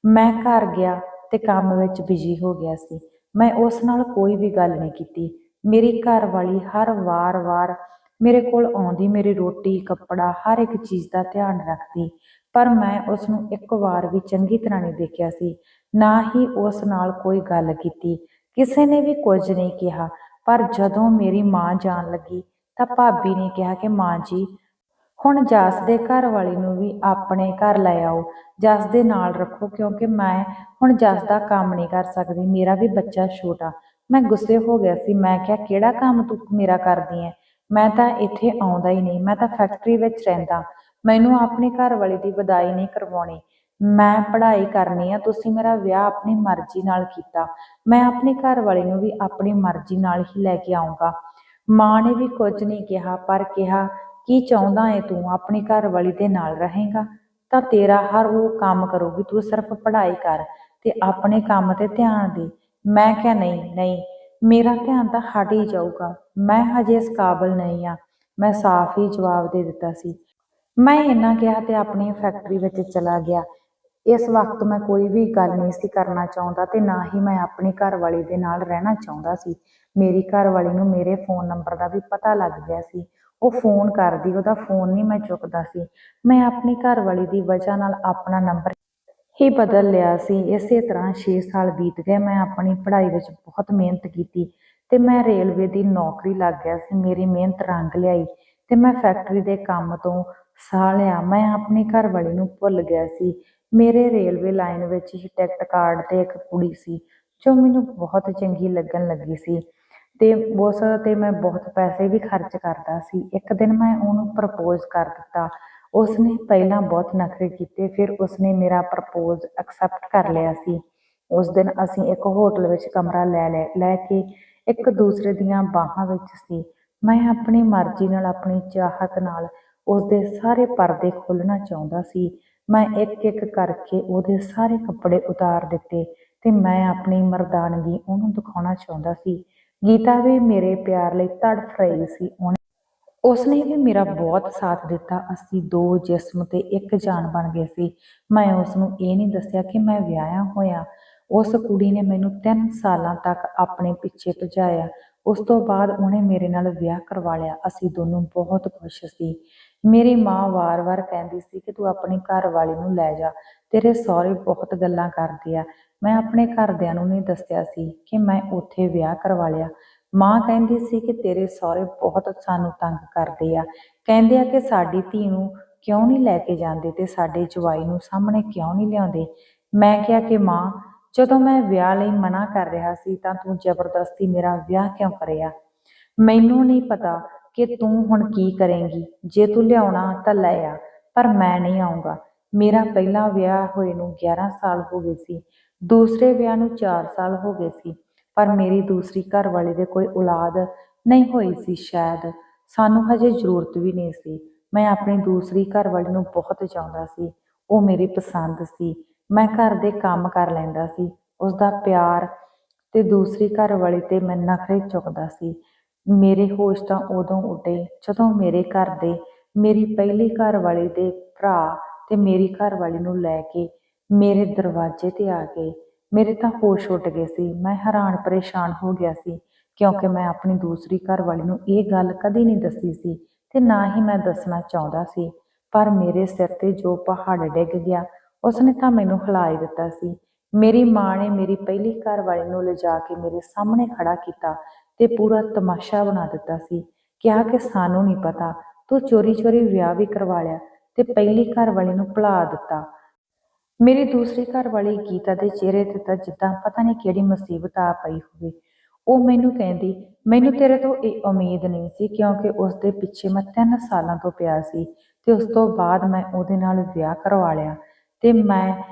ਮੈਂ ਘਰ ਗਿਆ ਤੇ ਕੰਮ ਵਿੱਚ ਬਿਜ਼ੀ ਹੋ ਗਿਆ ਸੀ। ਮੈਂ ਉਸ ਨਾਲ ਕੋਈ ਵੀ ਗੱਲ ਨਹੀਂ ਕੀਤੀ। ਮੇਰੀ ਘਰ ਵਾਲੀ ਹਰ ਵਾਰ-ਵਾਰ ਮੇਰੇ ਕੋਲ ਆਉਂਦੀ, ਮੇਰੀ ਰੋਟੀ, ਕੱਪੜਾ, ਹਰ ਇੱਕ ਚੀਜ਼ ਦਾ ਧਿਆਨ ਰੱਖਦੀ। ਪਰ ਮੈਂ ਉਸ ਨੂੰ ਇੱਕ ਵਾਰ ਵੀ ਚੰਗੀ ਤਰ੍ਹਾਂ ਨਹੀਂ ਦੇਖਿਆ ਸੀ। ਨਾ ਹੀ ਉਸ ਨਾਲ ਕੋਈ ਗੱਲ ਕੀਤੀ। ਕਿਸੇ ਨੇ ਵੀ ਕੁਝ ਨਹੀਂ ਕਿਹਾ। ਪਰ ਜਦੋਂ ਮੇਰੀ ਮਾਂ ਜਾਣ ਲੱਗੀ ਤਾਂ ਭਾਬੀ ਨੇ ਕਿਹਾ ਕਿ ਮਾਂ ਜੀ, ਹੁਣ ਜਸ ਦੇ ਘਰ ਵਾਲੀ ਨੂੰ ਵੀ ਆਪਣੇ ਘਰ ਲੈ ਆਓ, ਜਸ ਦੇ ਨਾਲ ਰੱਖੋ ਕਿਉਂਕਿ ਮੈਂ ਹੁਣ ਜਸ ਦਾ ਕੰਮ ਨਹੀਂ ਕਰ ਸਕਦੀ, ਮੇਰਾ ਵੀ ਬੱਚਾ ਛੋਟਾ। ਮੈਂ ਗੁੱਸੇ ਹੋ ਗਿਆ ਸੀ, ਮੈਂ ਕਿਹਾ, ਕਿਹੜਾ ਕੰਮ ਤੂੰ ਮੇਰਾ ਕਰਦੀ ਐ? ਮੈਂ ਤਾਂ ਇੱਥੇ ਆਉਂਦਾ ਹੀ ਨਹੀਂ, ਮੈਂ ਤਾਂ ਫੈਕਟਰੀ ਵਿੱਚ ਰਹਿੰਦਾ। ਮੈਨੂੰ ਆਪਣੇ ਘਰ ਵਾਲੇ ਦੀ ਵਿਦਾਈ ਨਹੀਂ ਕਰਵਾਉਣੀ। ਮੈਂ ਪੜ੍ਹਾਈ ਕਰਨੀ ਆ, ਤੁਸੀਂ ਮੇਰਾ ਵਿਆਹ ਆਪਣੀ ਮਰਜ਼ੀ ਨਾਲ ਕੀਤਾ। ਮੈਂ ਆਪਣੇ ਘਰ ਵਾਲੀ ਨੂੰ ਵੀ ਆਪਣੀ ਮਰਜ਼ੀ ਨਾਲ ਹੀ ਲੈ ਕੇ ਆਉਂਗਾ ਮਾਂ ਨੇ ਵੀ ਕੁਝ ਨਹੀਂ ਕਿਹਾ, ਪਰ ਕਿਹਾ, ਕੀ ਚਾਹੁੰਦਾ ਏ ਤੂੰ? ਆਪਣੀ ਘਰ ਵਾਲੀ ਦੇ ਨਾਲ ਰਹੇਗਾ? ਤਾਂ ਤੇਰਾ ਹਰ ਉਹ ਕੰਮ ਕਰੂਗੀ, ਤੂੰ ਸਿਰਫ ਪੜ੍ਹਾਈ ਕਰ ਤੇ ਆਪਣੇ ਕੰਮ ਤੇ ਧਿਆਨ ਦੇ। ਮੈਂ ਕਿਹਾ, ਨਹੀਂ ਨਹੀਂ, ਮੇਰਾ ਧਿਆਨ ਤਾਂ ਹਟ ਹੀ ਜਾਊਗਾ। ਮੈਂ ਹਜੇ ਇਸ ਕਾਬਲ ਨਹੀਂ ਆ। ਮੈਂ ਸਾਫ਼ ਹੀ ਜਵਾਬ ਦੇ ਦਿੱਤਾ ਸੀ। ਮੈਂ ਇੰਨਾ ਕਿਹਾ ਤੇ ਆਪਣੀ ਫੈਕਟਰੀ ਵਿੱਚ ਚਲਾ ਗਿਆ। ਇਸ ਵਕਤ ਮੈਂ ਕੋਈ ਵੀ ਗੱਲ ਨਹੀਂ ਸੀ ਕਰਨਾ ਚਾਹੁੰਦਾ ਤੇ ਨਾ ਹੀ ਮੈਂ ਆਪਣੀ ਘਰ ਵਾਲੀ ਦੇ ਨਾਲ ਰਹਿਣਾ ਚਾਹੁੰਦਾ ਸੀ। ਮੇਰੀ ਘਰ ਵਾਲੀ ਨੂੰ ਮੇਰੇ ਫੋਨ ਨੰਬਰ ਦਾ ਵੀ ਪਤਾ ਲੱਗ ਗਿਆ ਸੀ। ਉਹ ਫੋਨ ਕਰਦੀ, ਉਹਦਾ ਫੋਨ ਨਹੀਂ ਮੈਂ ਚੁੱਕਦਾ ਸੀ। ਮੈਂ ਆਪਣੀ ਘਰ ਵਾਲੀ ਦੀ ਵਜ੍ਹਾ ਨਾਲ ਆਪਣਾ ਨੰਬਰ ਹੀ ਬਦਲ ਲਿਆ ਸੀ। ਇਸੇ ਤਰ੍ਹਾਂ 6 ਸਾਲ ਬੀਤ ਗਏ, ਮੈਂ ਆਪਣੀ ਪੜ੍ਹਾਈ ਵਿੱਚ ਬਹੁਤ ਮਿਹਨਤ ਕੀਤੀ ਤੇ ਮੈਂ ਰੇਲਵੇ ਦੀ ਨੌਕਰੀ ਲੱਗ ਗਿਆ ਸੀ। ਮੇਰੀ ਮਿਹਨਤ ਰੰਗ ਲਿਆਈ ਤੇ ਮੈਂ ਫੈਕਟਰੀ ਦੇ ਕੰਮ ਤੋਂ ਸਾਹ ਲਿਆ। ਮੈਂ ਆਪਣੀ ਘਰ ਵਾਲੀ ਨੂੰ ਭੁੱਲ ਗਿਆ ਸੀ। ਮੇਰੇ ਰੇਲਵੇ ਲਾਈਨ ਵਿੱਚ ਹੀ ਟਿਕਟ ਕਾਰਡ ਤੇ ਇੱਕ ਕੁੜੀ ਸੀ, ਜੋ ਮੈਨੂੰ ਬਹੁਤ ਚੰਗੀ ਲੱਗਣ ਲੱਗੀ ਸੀ। ਤੇ ਉਸ ਤੇ ਮੈਂ ਬਹੁਤ ਪੈਸੇ ਵੀ ਖਰਚ ਕਰਦਾ ਸੀ। ਇੱਕ ਦਿਨ ਮੈਂ ਉਹਨੂੰ ਪ੍ਰਪੋਜ਼ ਕਰ ਦਿੱਤਾ। ਉਸਨੇ ਪਹਿਲਾਂ ਬਹੁਤ ਨਖਰੇ ਕੀਤੇ, ਫਿਰ ਉਸਨੇ ਮੇਰਾ ਪ੍ਰਪੋਜ਼ ਐਕਸੈਪਟ ਕਰ ਲਿਆ ਸੀ। ਉਸ ਦਿਨ ਅਸੀਂ ਇੱਕ ਹੋਟਲ ਵਿੱਚ ਕਮਰਾ ਲੈ ਲੈ ਲੈ ਕੇ ਇੱਕ ਦੂਸਰੇ ਦੀਆਂ ਬਾਹਾਂ ਵਿੱਚ ਸੀ। ਮੈਂ ਆਪਣੀ ਮਰਜ਼ੀ ਨਾਲ ਆਪਣੀ ਚਾਹਤ ਨਾਲ ਉਸਦੇ ਸਾਰੇ ਪਰਦੇ ਖੋਲਣਾ ਚਾਹੁੰਦਾ ਸੀ। ਮੈਂ ਇੱਕ ਇੱਕ ਕਰਕੇ ਉਹਦੇ ਸਾਰੇ ਕੱਪੜੇ ਉਤਾਰ ਦਿੱਤੇ ਤੇ ਮੈਂ ਆਪਣੀ ਮਰਦਾਨਗੀ ਉਹਨੂੰ ਦਿਖਾਉਣਾ ਚਾਹੁੰਦਾ ਸੀ। ਗੀਤਾ ਵੀ ਮੇਰੇ ਪਿਆਰ ਲਈ ਤੜਫ ਰਹੀ ਸੀ। ਉਹਨੇ ਉਸਨੇ ਵੀ ਮੇਰਾ ਬਹੁਤ ਸਾਥ ਦਿੱਤਾ। ਅਸੀਂ ਦੋ ਜਿਸਮ ਤੇ ਇੱਕ ਜਾਨ ਬਣ ਗਏ ਸੀ। ਮੈਂ ਉਸ ਨੂੰ ਇਹ ਨਹੀਂ ਦੱਸਿਆ ਕਿ ਮੈਂ ਵਿਆਹਿਆ ਹੋਇਆ। ਉਸ ਕੁੜੀ ਨੇ ਮੈਨੂੰ 3 ਸਾਲਾਂ ਤੱਕ ਆਪਣੇ ਪਿੱਛੇ ਭਜਾਇਆ। ਉਸ ਤੋਂ ਬਾਅਦ ਉਹਨੇ ਮੇਰੇ ਨਾਲ ਵਿਆਹ ਕਰਵਾ ਲਿਆ। ਅਸੀਂ ਦੋਨੋਂ ਬਹੁਤ ਖੁਸ਼ ਸੀ। ਮੇਰੀ ਮਾਂ ਵਾਰ-ਵਾਰ ਕਹਿੰਦੀ ਸੀ ਕਿ ਤੂੰ ਆਪਣੀ ਘਰ ਵਾਲੀ ਨੂੰ ਲੈ ਜਾ। ਤੇਰੇ ਸਹੁਰੇ ਬਹੁਤ ਗੱਲਾਂ ਕਰਦੇ ਆ। ਮੈਂ ਆਪਣੇ ਘਰਦਿਆਂ ਨੂੰ ਨਹੀਂ ਦੱਸਿਆ ਸੀ ਕਿ ਮੈਂ ਉੱਥੇ ਵਿਆਹ ਕਰਵਾ ਲਿਆ। ਮਾਂ ਕਹਿੰਦੀ ਸੀ ਕਿ ਤੇਰੇ ਸਹੁਰੇ ਬਹੁਤ ਸਾਨੂੰ ਤੰਗ ਕਰਦੇ ਆ। ਕਹਿੰਦੇ ਆ ਕਿ ਸਾਡੀ ਧੀ ਨੂੰ ਕਿਉਂ ਨਹੀਂ ਲੈ ਕੇ ਜਾਂਦੇ ਤੇ ਸਾਡੇ ਜਵਾਈ ਨੂੰ ਸਾਹਮਣੇ ਕਿਉਂ ਨਹੀਂ ਲਿਆਉਂਦੇ? ਮੈਂ ਕਿਹਾ ਕਿ ਮਾਂ, ਜਦੋਂ ਮੈਂ ਵਿਆਹ ਲਈ ਮਨਾ ਕਰ ਰਿਹਾ ਸੀ ਤਾਂ ਤੂੰ ਜ਼ਬਰਦਸਤੀ ਮੇਰਾ ਵਿਆਹ ਕਿਉਂ ਕਰਿਆ? ਮੈਨੂੰ ਨਹੀਂ ਪਤਾ ਕਿ ਤੂੰ ਹੁਣ ਕੀ ਕਰੇਂਗੀ। ਜੇ ਤੂੰ ਲਿਆਉਣਾ ਤਾਂ ਲੈ ਆ, ਪਰ ਮੈਂ ਨਹੀਂ ਆਉਂਗਾ ਮੇਰਾ ਪਹਿਲਾ ਵਿਆਹ ਹੋਏ ਨੂੰ 11 ਸਾਲ ਹੋ ਗਏ ਸੀ, ਦੂਸਰੇ ਵਿਆਹ ਨੂੰ 4 ਸਾਲ ਹੋ ਗਏ ਸੀ, ਪਰ ਮੇਰੀ ਦੂਸਰੀ ਘਰ ਵਾਲੀ ਦੇ ਕੋਈ ਔਲਾਦ ਨਹੀਂ ਹੋਈ ਸੀ ਸ਼ਾਇਦ, ਸਾਨੂੰ ਹਜੇ ਜ਼ਰੂਰਤ ਵੀ ਨਹੀਂ ਸੀ, ਮੈਂ ਆਪਣੀ ਦੂਸਰੀ ਘਰ ਵਾਲੀ ਨੂੰ ਬਹੁਤ ਚਾਹੁੰਦਾ ਸੀ, ਉਹ ਮੇਰੀ ਪਸੰਦ ਸੀ, ਮੈਂ ਘਰ ਦੇ ਕੰਮ ਕਰ ਲੈਂਦਾ ਸੀ ਉਸ ਦਾ ਪਿਆਰ ਤੇ ਦੂਸਰੀ ਘਰ ਵਾਲੀ ਤੇ ਮੈਂ ਨਖਰੇ ਚੁੱਕਦਾ ਸੀ, ਮੇਰੇ ਹੋਸ਼ ਤਾਂ ਉਦੋਂ ਉੱਡੇ ਜਦੋਂ ਮੇਰੇ ਘਰ ਦੇ ਮੇਰੀ ਪਹਿਲੀ ਘਰ ਵਾਲੀ ਦੇ ਭਰਾ ਤੇ ਮੇਰੀ ਘਰ ਵਾਲੀ ਨੂੰ ਲੈ ਕੇ ਮੇਰੇ ਦਰਵਾਜ਼ੇ ਤੇ ਆ ਗਏ। ਮੇਰੇ ਤਾਂ ਹੋਸ਼ ਉੱਡ ਗਏ ਸੀ। ਮੈਂ ਹੈਰਾਨ ਪਰੇਸ਼ਾਨ ਹੋ ਗਿਆ ਸੀ, ਕਿਉਂਕਿ ਮੈਂ ਆਪਣੀ ਦੂਸਰੀ ਘਰ ਵਾਲੀ ਨੂੰ ਇਹ ਗੱਲ ਕਦੇ ਨਹੀਂ ਦੱਸੀ ਸੀ ਤੇ ਨਾ ਹੀ ਮੈਂ ਦੱਸਣਾ ਚਾਹੁੰਦਾ ਸੀ। ਪਰ ਮੇਰੇ ਸਿਰ ਤੇ ਜੋ ਪਹਾੜ ਡਿੱਗ ਗਿਆ, ਉਸਨੇ ਤਾਂ ਮੈਨੂੰ ਹਿਲਾ ਹੀ ਦਿੱਤਾ ਸੀ। ਮੇਰੀ ਮਾਂ ਨੇ ਮੇਰੀ ਪਹਿਲੀ ਘਰ ਵਾਲੀ ਨੂੰ ਲਿਜਾ ਕੇ ਮੇਰੇ ਸਾਹਮਣੇ ਖੜਾ ਕੀਤਾ ਤੇ ਪੂਰਾ ਤਮਾਸ਼ਾ ਬਣਾ ਦਿੱਤਾ ਸੀ। ਕਿਹਾ ਕਿ ਸਾਨੂੰ ਨਹੀਂ ਪਤਾ, ਤੂੰ ਚੋਰੀ ਚੋਰੀ ਵਿਆਹ ਵੀ ਕਰਵਾ ਲਿਆ ਤੇ ਪਹਿਲੀ ਘਰ ਵਾਲੀ ਨੂੰ ਭੁਲਾ ਦਿੱਤਾ। ਮੇਰੀ ਦੂਸਰੀ ਘਰ ਵਾਲੀ ਗੀਤਾ ਦੇ ਚਿਹਰੇ ਤੇ ਤਾਂ ਜਿੱਦਾਂ ਪਤਾ ਨਹੀਂ ਕਿਹੜੀ ਮੁਸੀਬਤ ਆ ਪਈ ਹੋਵੇ। ਉਹ ਮੈਨੂੰ ਕਹਿੰਦੀ, ਮੈਨੂੰ ਤੇਰੇ ਤੋਂ ਇਹ ਉਮੀਦ ਨਹੀਂ ਸੀ ਕਿਉਂਕਿ ਉਸ ਦੇ ਪਿੱਛੇ ਮੈਂ 3 ਸਾਲਾਂ ਤੋਂ ਪਿਆ ਸੀ ਤੇ ਉਸ ਤੋਂ ਬਾਅਦ ਮੈਂ ਉਹਦੇ ਨਾਲ ਵਿਆਹ ਕਰਵਾ ਲਿਆ ਤੇ ਮੈਂ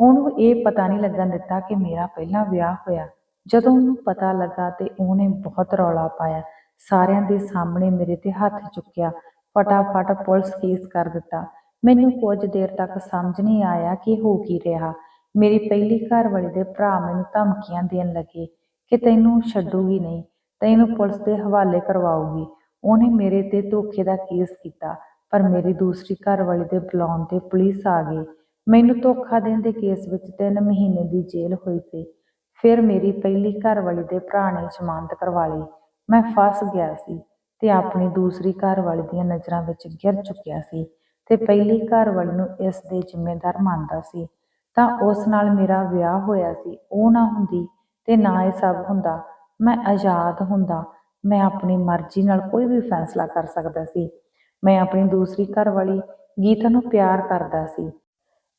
ਉਹਨੂੰ ਇਹ ਪਤਾ ਨਹੀਂ ਲੱਗਣ ਦਿੱਤਾ ਕਿ ਮੇਰਾ ਪਹਿਲਾ ਵਿਆਹ ਹੋਇਆ। ਜਦੋਂ ਉਹਨੂੰ ਪਤਾ ਲੱਗਾ ਤੇ ਉਹਨੇ ਬਹੁਤ ਰੌਲਾ ਪਾਇਆ। ਸਾਰਿਆਂ ਦੇ ਸਾਹਮਣੇ ਮੇਰੇ ਤੇ ਹੱਥ ਚੁੱਕਿਆ ਫਟਾਫਟ ਪੁਲਿਸ ਕੇਸ ਕਰ ਦਿੱਤਾ। ਮੈਨੂੰ ਕੁਝ ਦੇਰ ਤੱਕ ਸਮਝ ਨਹੀਂ ਆਇਆ ਕਿ ਹੋ ਕੀ ਰਿਹਾ। ਮੇਰੀ ਪਹਿਲੀ ਘਰਵਾਲੀ ਦੇ ਭਰਾ ਮੈਨੂੰ ਧਮਕੀਆਂ ਦੇਣ ਲੱਗੇ ਕਿ ਤੈਨੂੰ ਛੱਡੂਗੀ ਨਹੀਂ, ਤੈਨੂੰ ਪੁਲਿਸ ਦੇ ਹਵਾਲੇ ਕਰਵਾਊਗੀ। ਉਹਨੇ ਮੇਰੇ ਤੇ ਧੋਖੇ ਦਾ ਕੇਸ ਕੀਤਾ, ਪਰ ਮੇਰੀ ਦੂਸਰੀ ਘਰਵਾਲੀ ਦੇ ਬੁਲਾਉਣ ਤੇ ਪੁਲਿਸ ਆ ਗਈ। ਮੈਨੂੰ ਧੋਖਾ ਦੇਣ ਦੇ ਕੇਸ ਵਿੱਚ 3 ਮਹੀਨੇ ਦੀ ਜੇਲ੍ਹ ਹੋਈ ਸੀ। ਫਿਰ ਮੇਰੀ ਪਹਿਲੀ ਘਰਵਾਲੀ ਦੇ ਭਰਾ ਨੇ ਜ਼ਮਾਨਤ ਕਰਵਾ ਲਈ। ਮੈਂ ਫਸ ਗਿਆ ਸੀ। ਤੇ ਆਪਣੀ ਦੂਸਰੀ ਘਰ ਵਾਲੀ ਦੀਆਂ ਨਜ਼ਰਾਂ ਵਿੱਚ ਗਿਰ ਚੁੱਕਿਆ ਸੀ ਤੇ ਪਹਿਲੀ ਘਰ ਵਾਲੀ ਨੂੰ ਇਸ ਦੇ ਜ਼ਿੰਮੇਦਾਰ ਮੰਨਦਾ ਸੀ। ਤਾਂ ਉਸ ਨਾਲ ਮੇਰਾ ਵਿਆਹ ਹੋਇਆ ਸੀ। ਉਹ ਨਾ ਹੁੰਦੀ ਤੇ ਨਾ ਇਹ ਸਭ ਹੁੰਦਾ। ਮੈਂ ਆਜ਼ਾਦ ਹੁੰਦਾ। ਮੈਂ ਆਪਣੀ ਮਰਜ਼ੀ ਨਾਲ ਕੋਈ ਵੀ ਫੈਸਲਾ ਕਰ ਸਕਦਾ ਸੀ। ਮੈਂ ਆਪਣੀ ਦੂਸਰੀ ਘਰ ਵਾਲੀ ਗੀਤਾ ਨੂੰ ਪਿਆਰ ਕਰਦਾ ਸੀ।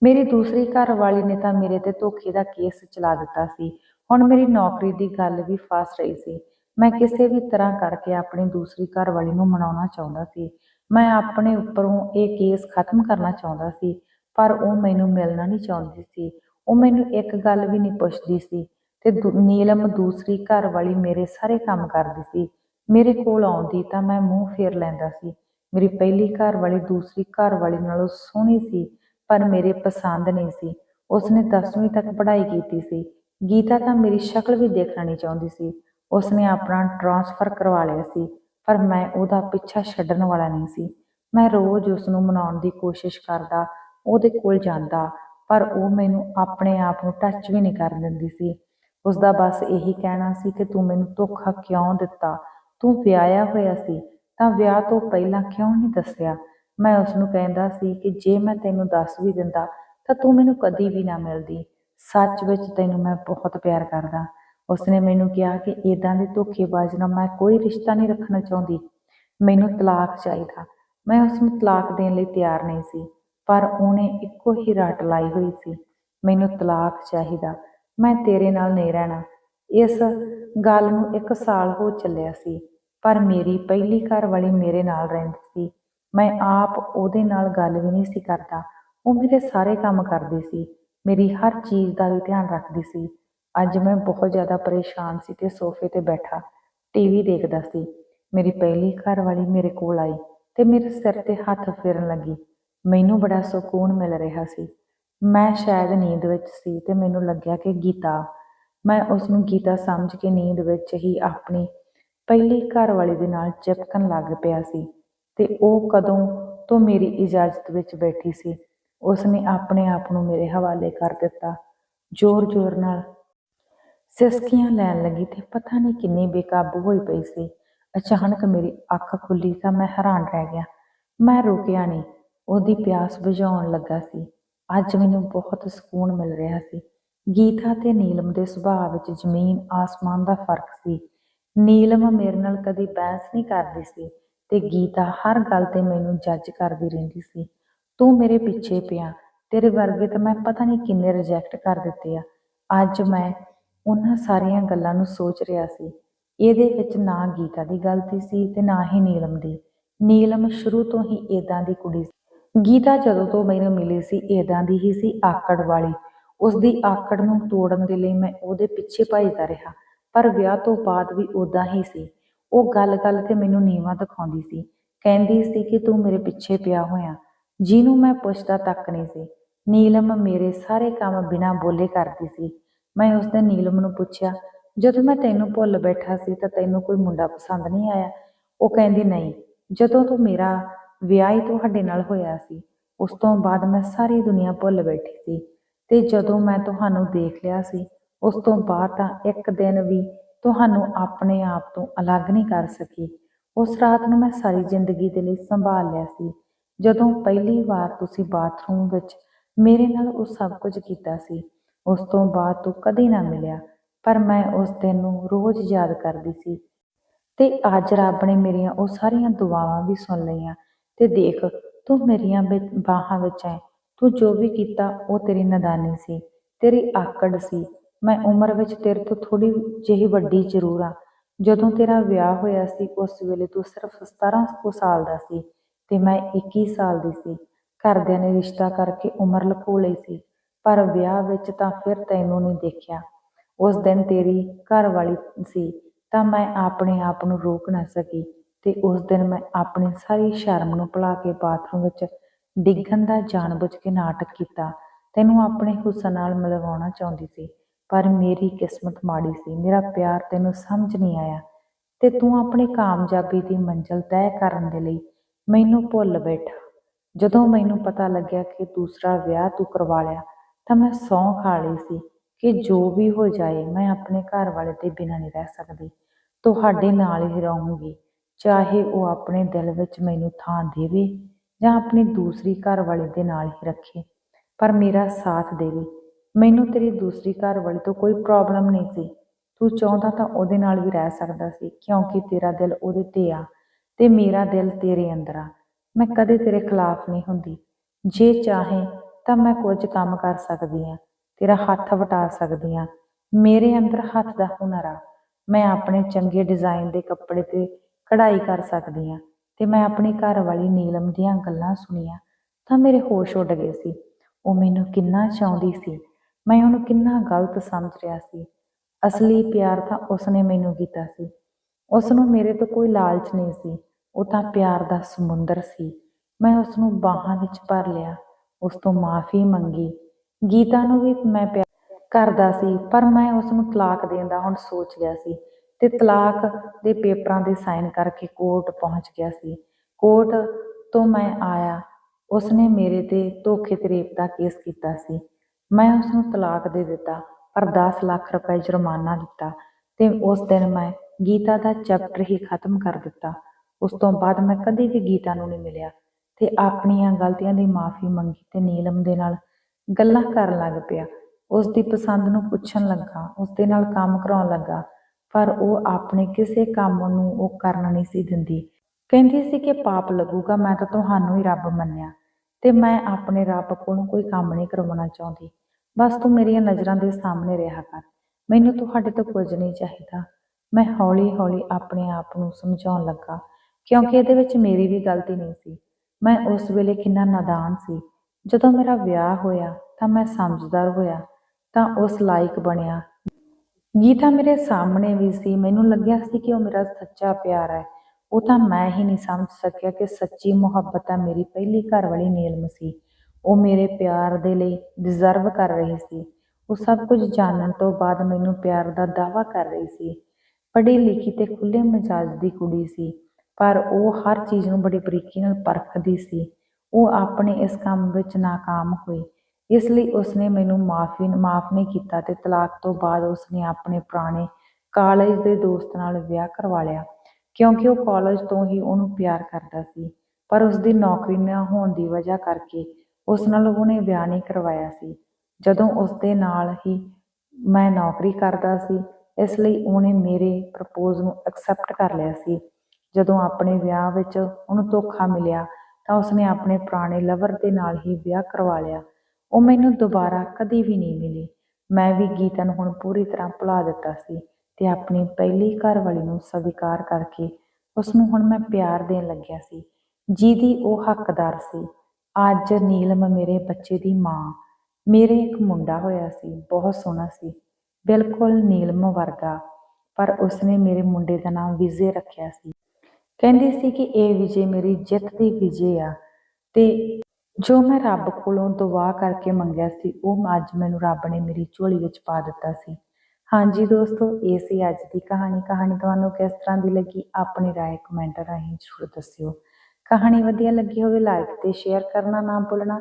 ਮੇਰੀ ਦੂਸਰੀ ਘਰ ਵਾਲੀ ਨੇ ਤਾਂ ਮੇਰੇ ਤੇ ਧੋਖੇ ਦਾ ਕੇਸ ਚਲਾ ਦਿੱਤਾ ਸੀ। ਹੁਣ ਮੇਰੀ ਨੌਕਰੀ ਦੀ ਗੱਲ ਵੀ ਫਸ ਰਹੀ ਸੀ। ਮੈਂ ਕਿਸੇ ਵੀ ਤਰ੍ਹਾਂ ਕਰਕੇ ਆਪਣੀ ਦੂਸਰੀ ਘਰ ਵਾਲੀ ਨੂੰ ਮਨਾਉਣਾ ਚਾਹੁੰਦਾ ਸੀ। ਮੈਂ ਆਪਣੇ ਉੱਪਰੋਂ ਇਹ ਕੇਸ ਖਤਮ ਕਰਨਾ ਚਾਹੁੰਦਾ ਸੀ, ਪਰ ਉਹ ਮੈਨੂੰ ਮਿਲਣਾ ਨਹੀਂ ਚਾਹੁੰਦੀ ਸੀ। ਉਹ ਮੈਨੂੰ ਇੱਕ ਗੱਲ ਵੀ ਨਹੀਂ ਪੁੱਛਦੀ ਸੀ ਤੇ ਨੀਲਮ ਦੂਸਰੀ ਘਰ ਵਾਲੀ ਮੇਰੇ ਸਾਰੇ ਕੰਮ ਕਰਦੀ ਸੀ। ਮੇਰੇ ਕੋਲ ਆਉਂਦੀ ਤਾਂ ਮੈਂ ਮੂੰਹ ਫੇਰ ਲੈਂਦਾ ਸੀ। ਮੇਰੀ ਪਹਿਲੀ ਘਰ ਵਾਲੀ ਦੂਸਰੀ ਘਰ ਵਾਲੀ ਨਾਲੋਂ ਸੋਹਣੀ ਸੀ, ਪਰ ਮੇਰੇ ਪਸੰਦ ਨਹੀਂ ਸੀ। ਉਸਨੇ 10ਵੀਂ ਤੱਕ ਪੜ੍ਹਾਈ ਕੀਤੀ ਸੀ। ਗੀਤਾ ਤਾਂ ਮੇਰੀ ਸ਼ਕਲ ਵੀ ਦੇਖਣਾ ਨਹੀਂ ਚਾਹੁੰਦੀ ਸੀ। ਉਸਨੇ ਆਪਣਾ ਟਰਾਂਸਫਰ ਕਰਵਾ ਲਿਆ ਸੀ, ਪਰ ਮੈਂ ਉਹਦਾ ਪਿੱਛਾ ਛੱਡਣ ਵਾਲਾ ਨਹੀਂ ਸੀ। ਮੈਂ ਰੋਜ਼ ਉਸ ਨੂੰ ਮਨਾਉਣ ਦੀ ਕੋਸ਼ਿਸ਼ ਕਰਦਾ, ਉਹਦੇ ਕੋਲ ਜਾਂਦਾ, ਪਰ ਉਹ ਮੈਨੂੰ ਆਪਣੇ ਆਪ ਨੂੰ ਟੱਚ ਵੀ ਨਹੀਂ ਕਰਨ ਦਿੰਦੀ ਸੀ। ਉਸ ਦਾ ਬਸ ਇਹੀ ਕਹਿਣਾ ਸੀ ਕਿ ਤੂੰ ਮੈਨੂੰ ਧੋਖਾ ਕਿਉਂ ਦਿੱਤਾ? ਤੂੰ ਵਿਆਹਿਆ ਹੋਇਆ ਸੀ, ਤਾਂ ਵਿਆਹ ਤੋਂ ਪਹਿਲਾਂ ਕਿਉਂ ਨਹੀਂ ਦੱਸਿਆ? ਮੈਂ ਉਸ ਨੂੰ ਕਹਿੰਦਾ ਸੀ ਕਿ ਜੇ ਮੈਂ ਤੈਨੂੰ ਦੱਸ ਵੀ ਦਿੰਦਾ, ਤਾਂ ਤੂੰ ਮੈਨੂੰ ਕਦੀ ਵੀ ਨਾ ਮਿਲਦੀ। ਸੱਚ ਵਿੱਚ ਤੈਨੂੰ ਮੈਂ ਬਹੁਤ ਪਿਆਰ ਕਰਦਾ। ਉਸਨੇ ਮੈਨੂੰ ਕਿਹਾ ਕਿ ਇਦਾਂ ਦੇ ਧੋਖੇਬਾਜ਼ ਨਾਲ ਮੈਂ ਕੋਈ ਰਿਸ਼ਤਾ ਨਹੀਂ ਰੱਖਣਾ ਚਾਹੁੰਦੀ। ਮੈਨੂੰ ਤਲਾਕ ਚਾਹੀਦਾ। ਮੈਂ ਉਸ ਨੂੰ ਤਲਾਕ ਦੇਣ ਲਈ ਤਿਆਰ ਨਹੀਂ ਸੀ, ਪਰ ਉਹਨੇ ਇੱਕੋ ਹੀ ਰੱਟ ਲਾਈ ਹੋਈ ਸੀ। ਮੈਨੂੰ ਤਲਾਕ ਚਾਹੀਦਾ। ਮੈਂ ਤੇਰੇ ਨਾਲ ਨਹੀਂ ਰਹਿਣਾ। ਇਸ ਗੱਲ ਨੂੰ ਇੱਕ ਸਾਲ ਹੋ ਚੱਲਿਆ ਸੀ, ਪਰ ਮੇਰੀ ਪਹਿਲੀ ਘਰ ਵਾਲੀ ਮੇਰੇ ਨਾਲ ਰਹਿੰਦੀ ਸੀ। ਮੈਂ ਆਪ ਉਹਦੇ ਨਾਲ ਗੱਲ ਵੀ ਨਹੀਂ ਸੀ ਕਰਦਾ। ਉਹ ਮੇਰੇ ਸਾਰੇ ਕੰਮ ਕਰਦੀ ਸੀ। ਮੇਰੀ ਹਰ ਚੀਜ਼ ਦਾ ਵੀ ਧਿਆਨ ਰੱਖਦੀ ਸੀ। ਅੱਜ ਮੈਂ ਬਹੁਤ ਜ਼ਿਆਦਾ ਪਰੇਸ਼ਾਨ ਸੀ ਤੇ ਸੋਫੇ ਤੇ ਬੈਠਾ ਟੀਵੀ ਦੇਖਦਾ ਸੀ। ਮੇਰੀ ਪਹਿਲੀ ਘਰ ਵਾਲੀ ਮੇਰੇ ਕੋਲ ਆਈ ਤੇ ਮੇਰੇ ਸਿਰ ਤੇ ਹੱਥ ਫੇਰਨ ਲੱਗੀ। ਮੈਨੂੰ ਬੜਾ ਸਕੂਨ ਮਿਲ ਰਿਹਾ ਸੀ। ਮੈਂ ਸ਼ਾਇਦ ਨੀਂਦ ਵਿੱਚ ਸੀ ਤੇ ਮੈਨੂੰ ਲੱਗਿਆ ਕਿ ਗੀਤਾ। ਮੈਂ ਉਸ ਨੂੰ ਗੀਤਾ ਸਮਝ ਕੇ ਨੀਂਦ ਵਿੱਚ ਹੀ ਆਪਣੀ ਪਹਿਲੀ ਘਰ ਵਾਲੀ ਦੇ ਨਾਲ ਚਿਪਕਣ ਲੱਗ ਪਿਆ ਸੀ ਤੇ ਉਹ ਕਦੋਂ ਤੋਂ ਮੇਰੀ ਇਜਾਜ਼ਤ ਵਿੱਚ ਬੈਠੀ ਸੀ। ਉਸਨੇ ਆਪਣੇ ਆਪ ਨੂੰ ਮੇਰੇ ਹਵਾਲੇ ਕਰ ਦਿੱਤਾ। ਜ਼ੋਰ-ਜ਼ੋਰ ਨਾਲ ਸਿਸਕੀਆਂ ਲੈਣ ਲੱਗੀ ਤੇ ਪਤਾ ਨਹੀਂ ਕਿੰਨੀ ਬੇਕਾਬੂ ਹੋਈ ਪਈ ਸੀ। ਅਚਾਨਕ ਮੇਰੀ ਅੱਖ ਖੁੱਲੀ ਤਾਂ ਮੈਂ ਹੈਰਾਨ ਰਹਿ ਗਿਆ। ਮੈਂ ਰੁਕਿਆ ਨਹੀਂ। ਉਹਦੀ ਪਿਆਸ ਬੁਝਾਉਣ ਲੱਗਾ ਸੀ। ਅੱਜ ਮੈਨੂੰ ਬਹੁਤ ਸਕੂਨ ਮਿਲ ਰਿਹਾ ਸੀ। ਗੀਤਾ ਤੇ ਨੀਲਮ ਦੇ ਸੁਭਾਅ ਵਿੱਚ ਜ਼ਮੀਨ, ਆਸਮਾਨ ਦਾ ਫ਼ਰਕ ਸੀ। ਨੀਲਮ ਮੇਰੇ ਨਾਲ ਕਦੀ ਬਹਿਸ ਨਹੀਂ ਕਰਦੀ ਸੀ ਤੇ ਗੀਤਾ ਹਰ ਗੱਲ ਤੇ ਮੈਨੂੰ ਜੱਜ ਕਰਦੀ ਰਹਿੰਦੀ ਸੀ। ਤੂੰ ਮੇਰੇ ਪਿੱਛੇ ਪਿਆ। ਤੇਰੇ ਵਰਗੇ ਤਾਂ ਮੈਂ ਪਤਾ ਨਹੀਂ ਕਿੰਨੇ ਰਿਜੈਕਟ ਕਰ ਦਿੱਤੇ ਆ। ਅੱਜ ਮੈਂ ਉਹਨਾਂ ਸਾਰੀਆਂ ਗੱਲਾਂ ਨੂੰ ਸੋਚ ਰਿਹਾ ਸੀ। ਇਹਦੇ ਵਿੱਚ ਨਾ ਗੀਤਾ ਦੀ ਗਲਤੀ ਸੀ ਤੇ ਨਾ ਹੀ ਨੀਲਮ ਦੀ। ਨੀਲਮ ਸ਼ੁਰੂ ਤੋਂ ਹੀ ਇਦਾਂ ਦੀ ਕੁੜੀ ਸੀ। ਗੀਤਾ ਜਦੋਂ ਤੋਂ ਮੈਨੂੰ ਮਿਲੀ ਸੀ ਇਦਾਂ ਦੀ ਹੀ ਸੀ ਆਕੜ ਵਾਲੀ। ਉਸ ਦੀ ਆਕੜ ਨੂੰ ਤੋੜਨ ਦੇ ਲਈ ਮੈਂ ਉਹਦੇ ਪਿੱਛੇ ਭੱਜਦਾ ਰਿਹਾ, ਪਰ ਵਿਆਹ ਤੋਂ ਬਾਅਦ ਵੀ ਉਦਾਂ ਹੀ ਸੀ। ਉਹ ਗੱਲ-ਗੱਲ ਤੇ ਮੈਨੂੰ ਨੀਵਾਂ ਦਿਖਾਉਂਦੀ ਸੀ। ਕਹਿੰਦੀ ਸੀ ਕਿ ਤੂੰ ਮੇਰੇ ਪਿੱਛੇ ਪਿਆ ਹੋਇਆ। ਜਿਹਨੂੰ ਮੈਂ ਪੁੱਛਦਾ ਤੱਕ ਨਹੀਂ ਸੀ। ਨੀਲਮ ਮੇਰੇ ਸਾਰੇ ਕੰਮ ਬਿਨਾਂ ਬੋਲੇ ਕਰਦੀ ਸੀ। ਮੈਂ ਉਸ ਦਿਨ ਨੀਲਮ ਨੂੰ ਪੁੱਛਿਆ, ਜਦੋਂ ਮੈਂ ਤੈਨੂੰ ਭੁੱਲ ਬੈਠਾ ਸੀ ਤਾਂ ਤੈਨੂੰ ਕੋਈ ਮੁੰਡਾ ਪਸੰਦ ਨਹੀਂ ਆਇਆ? ਉਹ ਕਹਿੰਦੀ, ਨਹੀਂ, ਜਦੋਂ ਤੂੰ ਮੇਰਾ ਵਿਆਹ ਹੀ ਤੁਹਾਡੇ ਨਾਲ ਹੋਇਆ ਸੀ, ਉਸ ਤੋਂ ਬਾਅਦ ਮੈਂ ਸਾਰੀ ਦੁਨੀਆ ਭੁੱਲ ਬੈਠੀ ਸੀ ਤੇ ਜਦੋਂ ਮੈਂ ਤੁਹਾਨੂੰ ਦੇਖ ਲਿਆ ਸੀ, ਉਸ ਤੋਂ ਬਾਅਦ ਤਾਂ ਇੱਕ ਦਿਨ ਵੀ ਤੁਹਾਨੂੰ ਆਪਣੇ ਆਪ ਤੋਂ ਅਲੱਗ ਨਹੀਂ ਕਰ ਸਕੀ। ਉਸ ਰਾਤ ਨੂੰ ਮੈਂ ਸਾਰੀ ਜ਼ਿੰਦਗੀ ਦੇ ਲਈ ਸੰਭਾਲ ਲਿਆ ਸੀ। ਜਦੋਂ ਪਹਿਲੀ ਵਾਰ ਤੁਸੀਂ ਬਾਥਰੂਮ ਵਿੱਚ ਮੇਰੇ ਨਾਲ ਉਹ ਸਭ ਕੁਝ ਕੀਤਾ ਸੀ ਉਸ ਤੋਂ ਬਾਅਦ ਤੂੰ ਕਦੇ ਨਾ ਮਿਲਿਆ, ਪਰ ਮੈਂ ਉਸ ਦਿਨ ਨੂੰ ਰੋਜ਼ ਯਾਦ ਕਰਦੀ ਸੀ। ਤੇ ਅੱਜ ਰੱਬ ਨੇ ਮੇਰੀਆਂ ਉਹ ਸਾਰੀਆਂ ਦੁਆਵਾਂ ਵੀ ਸੁਣ ਲਈਆਂ ਤੇ ਦੇਖ, ਤੂੰ ਮੇਰੀਆਂ ਬਾਹਾਂ ਵਿੱਚ ਹੈ। ਤੂੰ ਜੋ ਵੀ ਕੀਤਾ, ਉਹ ਤੇਰੀ ਨਦਾਨੀ ਸੀ, ਤੇਰੀ ਆਕੜ ਸੀ। ਮੈਂ ਉਮਰ ਵਿੱਚ ਤੇਰੇ ਤੋਂ ਥੋੜੀ ਜਿਹੀ ਵੱਡੀ ਜ਼ਰੂਰ ਆ ਜਦੋਂ ਤੇਰਾ ਵਿਆਹ ਹੋਇਆ ਸੀ, ਉਸ ਵੇਲੇ ਤੂੰ ਸਿਰਫ 17 ਕੁ ਸਾਲ ਦਾ ਸੀ ਤੇ ਮੈਂ 21 ਸਾਲ ਦੀ ਸੀ। ਘਰਦਿਆਂ ਨੇ ਰਿਸ਼ਤਾ ਕਰਕੇ ਉਮਰ ਲਕੋ ਲਈ ਸੀ। ਪਰ ਵਿਆਹ ਵਿੱਚ ਤਾਂ ਫਿਰ ਤੈਨੂੰ ਨਹੀਂ ਦੇਖਿਆ। ਉਸ ਦਿਨ ਤੇਰੀ ਘਰ ਵਾਲੀ ਸੀ ਤਾਂ ਮੈਂ ਆਪਣੇ ਆਪ ਨੂੰ ਰੋਕ ਨਾ ਸਕੀ ਤੇ ਉਸ ਦਿਨ ਮੈਂ ਆਪਣੀ ਸਾਰੀ ਸ਼ਰਮ ਨੂੰ ਭੁਲਾ ਕੇ ਬਾਥਰੂਮ ਵਿੱਚ ਡਿੱਗਣ ਦਾ ਜਾਣਬੁੱਝ ਕੇ ਨਾਟਕ ਕੀਤਾ। ਤੈਨੂੰ ਆਪਣੇ ਹੁਸਨ ਨਾਲ ਮਿਲਵਾਉਣਾ ਚਾਹੁੰਦੀ ਸੀ, ਪਰ ਮੇਰੀ ਕਿਸਮਤ ਮਾੜੀ ਸੀ। ਮੇਰਾ ਪਿਆਰ ਤੈਨੂੰ ਸਮਝ ਨਹੀਂ ਆਇਆ ਤੇ ਤੂੰ ਆਪਣੀ ਕਾਮਯਾਬੀ ਦੀ ਮੰਜ਼ਿਲ ਤੈਅ ਕਰਨ ਦੇ ਲਈ ਮੈਨੂੰ ਭੁੱਲ ਬੈਠਾ। ਜਦੋਂ ਮੈਨੂੰ ਪਤਾ ਲੱਗਿਆ ਕਿ ਦੂਸਰਾ ਵਿਆਹ ਤੂੰ ਕਰਵਾ ਲਿਆ ਤਾਂ ਮੈਂ ਸਹੁੰ ਖਾ ਲਈ ਸੀ ਕਿ ਜੋ ਵੀ ਹੋ ਜਾਏ, ਮੈਂ ਆਪਣੇ ਘਰ ਵਾਲੇ ਦੇ ਬਿਨਾਂ ਨਹੀਂ ਰਹਿ ਸਕਦੀ। ਤੁਹਾਡੇ ਨਾਲ ਹੀ ਰਹੂੰਗੀ, ਚਾਹੇ ਉਹ ਆਪਣੇ ਦਿਲ ਵਿੱਚ ਮੈਨੂੰ ਥਾਂ ਦੇਵੇ ਜਾਂ ਆਪਣੀ ਦੂਸਰੀ ਘਰ ਵਾਲੀ ਦੇ ਨਾਲ ਹੀ ਰੱਖੇ। ਪਰ ਮੇਰਾ ਸਾਥ ਦੇਵੇ। ਮੈਨੂੰ ਤੇਰੀ ਦੂਸਰੀ ਘਰ ਵਾਲੀ ਤੋਂ ਕੋਈ ਪ੍ਰੋਬਲਮ ਨਹੀਂ ਸੀ। ਤੂੰ ਚਾਹੁੰਦਾ ਤਾਂ ਉਹਦੇ ਨਾਲ ਵੀ ਰਹਿ ਸਕਦਾ ਸੀ, ਕਿਉਂਕਿ ਤੇਰਾ ਦਿਲ ਉਹਦੇ ਤੇ ਆ ਤੇ ਮੇਰਾ ਦਿਲ ਤੇਰੇ ਅੰਦਰ ਆ। ਮੈਂ ਕਦੇ ਤੇਰੇ ਖਿਲਾਫ ਨਹੀਂ ਹੁੰਦੀ। ਜੇ ਚਾਹੇ ਤਾਂ ਮੈਂ ਕੁਝ ਕੰਮ ਕਰ ਸਕਦੀ ਹਾਂ, ਤੇਰਾ ਹੱਥ ਵਟਾ ਸਕਦੀ ਹਾਂ। ਮੇਰੇ ਅੰਦਰ ਹੱਥ ਦਾ ਹੁਨਰ ਆ। ਮੈਂ ਆਪਣੇ ਚੰਗੇ ਡਿਜ਼ਾਈਨ ਦੇ ਕੱਪੜੇ ਤੇ ਕਢਾਈ ਕਰ ਸਕਦੀ ਹਾਂ ਤੇ ਮੈਂ ਆਪਣੀ ਘਰ ਵਾਲੀ ਨੀਲਮ ਦੀਆਂ ਗੱਲਾਂ ਸੁਣੀਆਂ ਤਾਂ ਮੇਰੇ ਹੋਸ਼ ਉੱਡ ਗਏ ਸੀ। ਉਹ ਮੈਨੂੰ ਕਿੰਨਾ ਚਾਹੁੰਦੀ ਸੀ। ਮੈਂ ਉਹਨੂੰ ਕਿੰਨਾ ਗਲਤ ਸਮਝ ਰਿਹਾ ਸੀ। ਅਸਲੀ ਪਿਆਰ ਤਾਂ ਉਸਨੇ ਮੈਨੂੰ ਕੀਤਾ ਸੀ। ਉਸ ਨੂੰ ਮੇਰੇ ਤੋਂ ਕੋਈ ਲਾਲਚ ਨਹੀਂ ਸੀ। ਉਹ ਤਾਂ ਪਿਆਰ ਦਾ ਸਮੁੰਦਰ ਸੀ। ਮੈਂ ਉਸ ਨੂੰ ਬਾਹਾਂ ਵਿੱਚ ਭਰ ਲਿਆ। ਉਸ ਤੋਂ ਮਾਫੀ ਮੰਗੀ। ਗੀਤਾ ਨੂੰ ਵੀ ਮੈਂ ਪਿਆਰ ਕਰਦਾ ਸੀ, ਪਰ ਮੈਂ ਉਸ ਨੂੰ ਤਲਾਕ ਦੇਣ ਦਾ ਹੁਣ ਸੋਚ ਲਿਆ ਸੀ ਤੇ ਤਲਾਕ ਦੇ ਪੇਪਰਾਂ ਦੇ ਸਾਈਨ ਕਰਕੇ ਕੋਰਟ ਪਹੁੰਚ ਗਿਆ ਸੀ। ਕੋਰਟ ਤੋਂ ਮੈਂ ਆਇਆ। ਉਸਨੇ ਮੇਰੇ ਤੇ ਧੋਖੇ ਤੇ ਰੇਪ ਦਾ ਕੇਸ ਕੀਤਾ ਸੀ। ਮੈਂ ਉਸ ਨੂੰ ਤਲਾਕ ਦੇ ਦਿੱਤਾ, ਪਰ 10 ਲੱਖ ਰੁਪਏ ਜੁਰਮਾਨਾ ਦਿੱਤਾ ਤੇ ਉਸ ਦਿਨ ਮੈਂ ਗੀਤਾ ਦਾ ਚੈਪਟਰ ਹੀ ਖਤਮ ਕਰ ਦਿੱਤਾ। ਉਸ ਤੋਂ ਬਾਅਦ ਮੈਂ ਕਦੇ ਵੀ ਗੀਤਾ ਨੂੰ ਨਹੀਂ ਮਿਲਿਆ। ਤੇ ਆਪਣੀਆਂ ਗਲਤੀਆਂ ਦੀ ਮਾਫੀ ਮੰਗੀ ਤੇ ਨੀਲਮ ਦੇ ਨਾਲ ਗੱਲਾਂ ਕਰਨ ਲੱਗ ਪਿਆ। ਉਸ ਦੀ ਪਸੰਦ ਨੂੰ ਪੁੱਛਣ ਲੱਗਾ, ਉਸ ਦੇ ਨਾਲ ਕੰਮ ਕਰਾਉਣ ਲੱਗਾ, ਪਰ ਉਹ ਆਪਣੇ ਕਿਸੇ ਕੰਮ ਨੂੰ ਉਹ ਕਰਨ ਨਹੀਂ ਸੀ ਦਿੰਦੀ। ਕਹਿੰਦੀ ਸੀ ਕਿ ਪਾਪ ਲੱਗੂਗਾ, ਮੈਂ ਤਾਂ ਤੁਹਾਨੂੰ ਹੀ ਰੱਬ ਮੰਨਿਆ ਤੇ ਮੈਂ ਆਪਣੇ ਰੱਬ ਕੋਲੋਂ ਕੋਈ ਕੰਮ ਨਹੀਂ ਕਰਵਾਉਣਾ ਚਾਹੁੰਦੀ। ਬਸ ਤੂੰ ਮੇਰੀਆਂ ਨਜ਼ਰਾਂ ਦੇ ਸਾਹਮਣੇ ਰਿਹਾ ਕਰ। ਮੈਨੂੰ ਤੁਹਾਡੇ ਤੋਂ ਕੁਝ ਨਹੀਂ ਚਾਹੀਦਾ। ਮੈਂ ਹੌਲੀ-ਹੌਲੀ ਆਪਣੇ ਆਪ ਨੂੰ ਸਮਝਾਉਣ ਲੱਗਾ, ਕਿਉਂਕਿ ਇਹਦੇ ਵਿੱਚ ਮੇਰੀ ਵੀ ਗਲਤੀ ਨਹੀਂ ਸੀ। ਮੈਂ ਉਸ ਵੇਲੇ ਕਿੰਨਾ ਨਾਦਾਨ ਸੀ। ਜਦੋਂ ਮੇਰਾ ਵਿਆਹ ਹੋਇਆ, ਤਾਂ ਮੈਂ ਸਮਝਦਾਰ ਹੋਇਆ, ਤਾਂ ਉਸ ਲਾਇਕ ਬਣਿਆ। ਗੀਤਾ ਮੇਰੇ ਸਾਹਮਣੇ ਵੀ ਸੀ। ਮੈਨੂੰ ਲੱਗਿਆ ਸੀ ਕਿ ਉਹ ਮੇਰਾ ਸੱਚਾ ਪਿਆਰ ਹੈ। ਉਹ ਤਾਂ ਮੈਂ ਹੀ ਨਹੀਂ ਸਮਝ ਸਕਿਆ ਕਿ ਸੱਚੀ ਮੁਹੱਬਤ ਤਾਂ ਮੇਰੀ ਪਹਿਲੀ ਘਰ ਵਾਲੀ ਨੀਲਮ ਸੀ। ਉਹ ਮੇਰੇ ਪਿਆਰ ਦੇ ਲਈ ਡਿਜ਼ਰਵ ਕਰ ਰਹੀ ਸੀ। ਉਹ ਸਭ ਕੁਝ ਜਾਣਨ ਤੋਂ ਬਾਅਦ ਮੈਨੂੰ ਪਿਆਰ ਦਾ ਦਾਵਾ ਕਰ ਰਹੀ ਸੀ। ਪੜ੍ਹੀ ਲਿਖੀ ਤੇ ਖੁੱਲੇ ਮਿਜਾਜ ਦੀ ਕੁੜੀ ਸੀ। ਪਰ ਉਹ ਹਰ ਚੀਜ਼ ਨੂੰ ਬੜੀ ਬਰੀਕੀ ਨਾਲ ਪਰਖਦੀ ਸੀ। ਉਹ ਆਪਣੇ ਇਸ ਕੰਮ ਵਿੱਚ ناکਾਮ ਹੋਈ। ਇਸ ਲਈ ਉਸਨੇ ਮੈਨੂੰ ਮਾਫੀ ਮਾਫ ਨਹੀਂ ਕੀਤਾ ਤੇ ਤਲਾਕ ਤੋਂ ਬਾਅਦ ਉਸਨੇ ਆਪਣੇ ਪੁਰਾਣੇ ਕਾਲਜ ਦੇ ਦੋਸਤ ਨਾਲ ਵਿਆਹ ਕਰਵਾ ਲਿਆ। ਕਿਉਂਕਿ ਉਹ ਕਾਲਜ ਤੋਂ ਹੀ ਉਹਨੂੰ ਪਿਆਰ ਕਰਦਾ ਸੀ। ਪਰ ਉਸਦੀ ਨੌਕਰੀ ਨਾ ਹੋਣ ਦੀ ਵਜ੍ਹਾ ਕਰਕੇ ਉਸ ਨਾਲ ਉਹਨੇ ਵਿਆਹ ਨਹੀਂ ਕਰਵਾਇਆ ਸੀ। ਜਦੋਂ ਉਸਦੇ ਨਾਲ ਹੀ ਮੈਂ ਨੌਕਰੀ ਕਰਦਾ ਸੀ, ਇਸ ਲਈ ਉਹਨੇ ਮੇਰੇ ਪ੍ਰਪੋਜ਼ ਨੂੰ ਐਕਸੈਪਟ ਕਰ ਲਿਆ ਸੀ। ਜਦੋਂ ਆਪਣੇ ਵਿਆਹ ਵਿੱਚ ਉਹਨੂੰ ਧੋਖਾ ਮਿਲਿਆ ਤਾਂ ਉਸਨੇ ਆਪਣੇ ਪੁਰਾਣੇ ਲਵਰ ਦੇ ਨਾਲ ਹੀ ਵਿਆਹ ਕਰਵਾ ਲਿਆ। ਉਹ ਮੈਨੂੰ ਦੁਬਾਰਾ ਕਦੀ ਵੀ ਨਹੀਂ ਮਿਲੀ। ਮੈਂ ਵੀ ਗੀਤਾ ਨੂੰ ਹੁਣ ਪੂਰੀ ਤਰ੍ਹਾਂ ਭੁਲਾ ਦਿੱਤਾ ਸੀ ਤੇ ਆਪਣੀ ਪਹਿਲੀ ਘਰਵਾਲੀ ਨੂੰ ਸਵੀਕਾਰ ਕਰਕੇ ਉਸ ਨੂੰ ਹੁਣ ਮੈਂ ਪਿਆਰ ਦੇਣ ਲੱਗਿਆ ਸੀ। ਜਿਹਦੀ ਉਹ ਹੱਕਦਾਰ ਸੀ। ਅੱਜ ਨੀਲਮ ਮੇਰੇ ਬੱਚੇ ਦੀ ਮਾਂ। ਮੇਰੇ ਇੱਕ ਮੁੰਡਾ ਹੋਇਆ ਸੀ। ਬਹੁਤ ਸੋਹਣਾ ਸੀ। ਬਿਲਕੁਲ ਨੀਲਮ ਵਰਗਾ। ਪਰ ਉਸਨੇ ਮੇਰੇ ਮੁੰਡੇ ਦਾ ਨਾਮ ਵਿਜੇ ਰੱਖਿਆ ਸੀ। ਕਹਿੰਦੀ ਸੀ ਕਿ ਇਹ ਵਿਜੇ ਮੇਰੀ ਜਿੱਤ ਦੀ ਵਿਜੇ ਆ ਤੇ ਜੋ ਮੈਂ ਰੱਬ ਕੋਲੋਂ ਦੁਆ ਕਰਕੇ ਮੰਗਿਆ ਸੀ ਉਹ ਅੱਜ ਮੈਨੂੰ ਰੱਬ ਨੇ ਮੇਰੀ ਝੋਲੀ ਵਿੱਚ ਪਾ ਦਿੱਤਾ ਸੀ ਹਾਂਜੀ ਦੋਸਤੋ ਇਹ ਸੀ ਅੱਜ ਦੀ ਕਹਾਣੀ ਕਹਾਣੀ ਤੁਹਾਨੂੰ ਕਿਸ ਤਰ੍ਹਾਂ ਦੀ ਲੱਗੀ ਆਪਣੀ رائے ਕਮੈਂਟ ਰਾਹੀਂ ਜ਼ਰੂਰ ਦੱਸਿਓ ਕਹਾਣੀ ਵਧੀਆ ਲੱਗੀ ਹੋਵੇ ਲਾਈਕ ਤੇ ਸ਼ੇਅਰ ਕਰਨਾ ਨਾ ਭੁੱਲਣਾ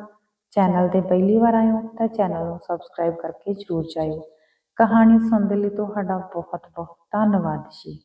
ਚੈਨਲ ਤੇ ਪਹਿਲੀ ਵਾਰ ਆਏ ਹੋ ਤਾਂ ਚੈਨਲ ਨੂੰ ਸਬਸਕ੍ਰਾਈਬ ਕਰਕੇ ਜ਼ਰੂਰ ਜਾਇਓ ਕਹਾਣੀ ਸੁਣਨ ਦੇ ਲਈ ਤੁਹਾਡਾ ਬਹੁਤ ਬਹੁਤ ਧੰਨਵਾਦ ਜੀ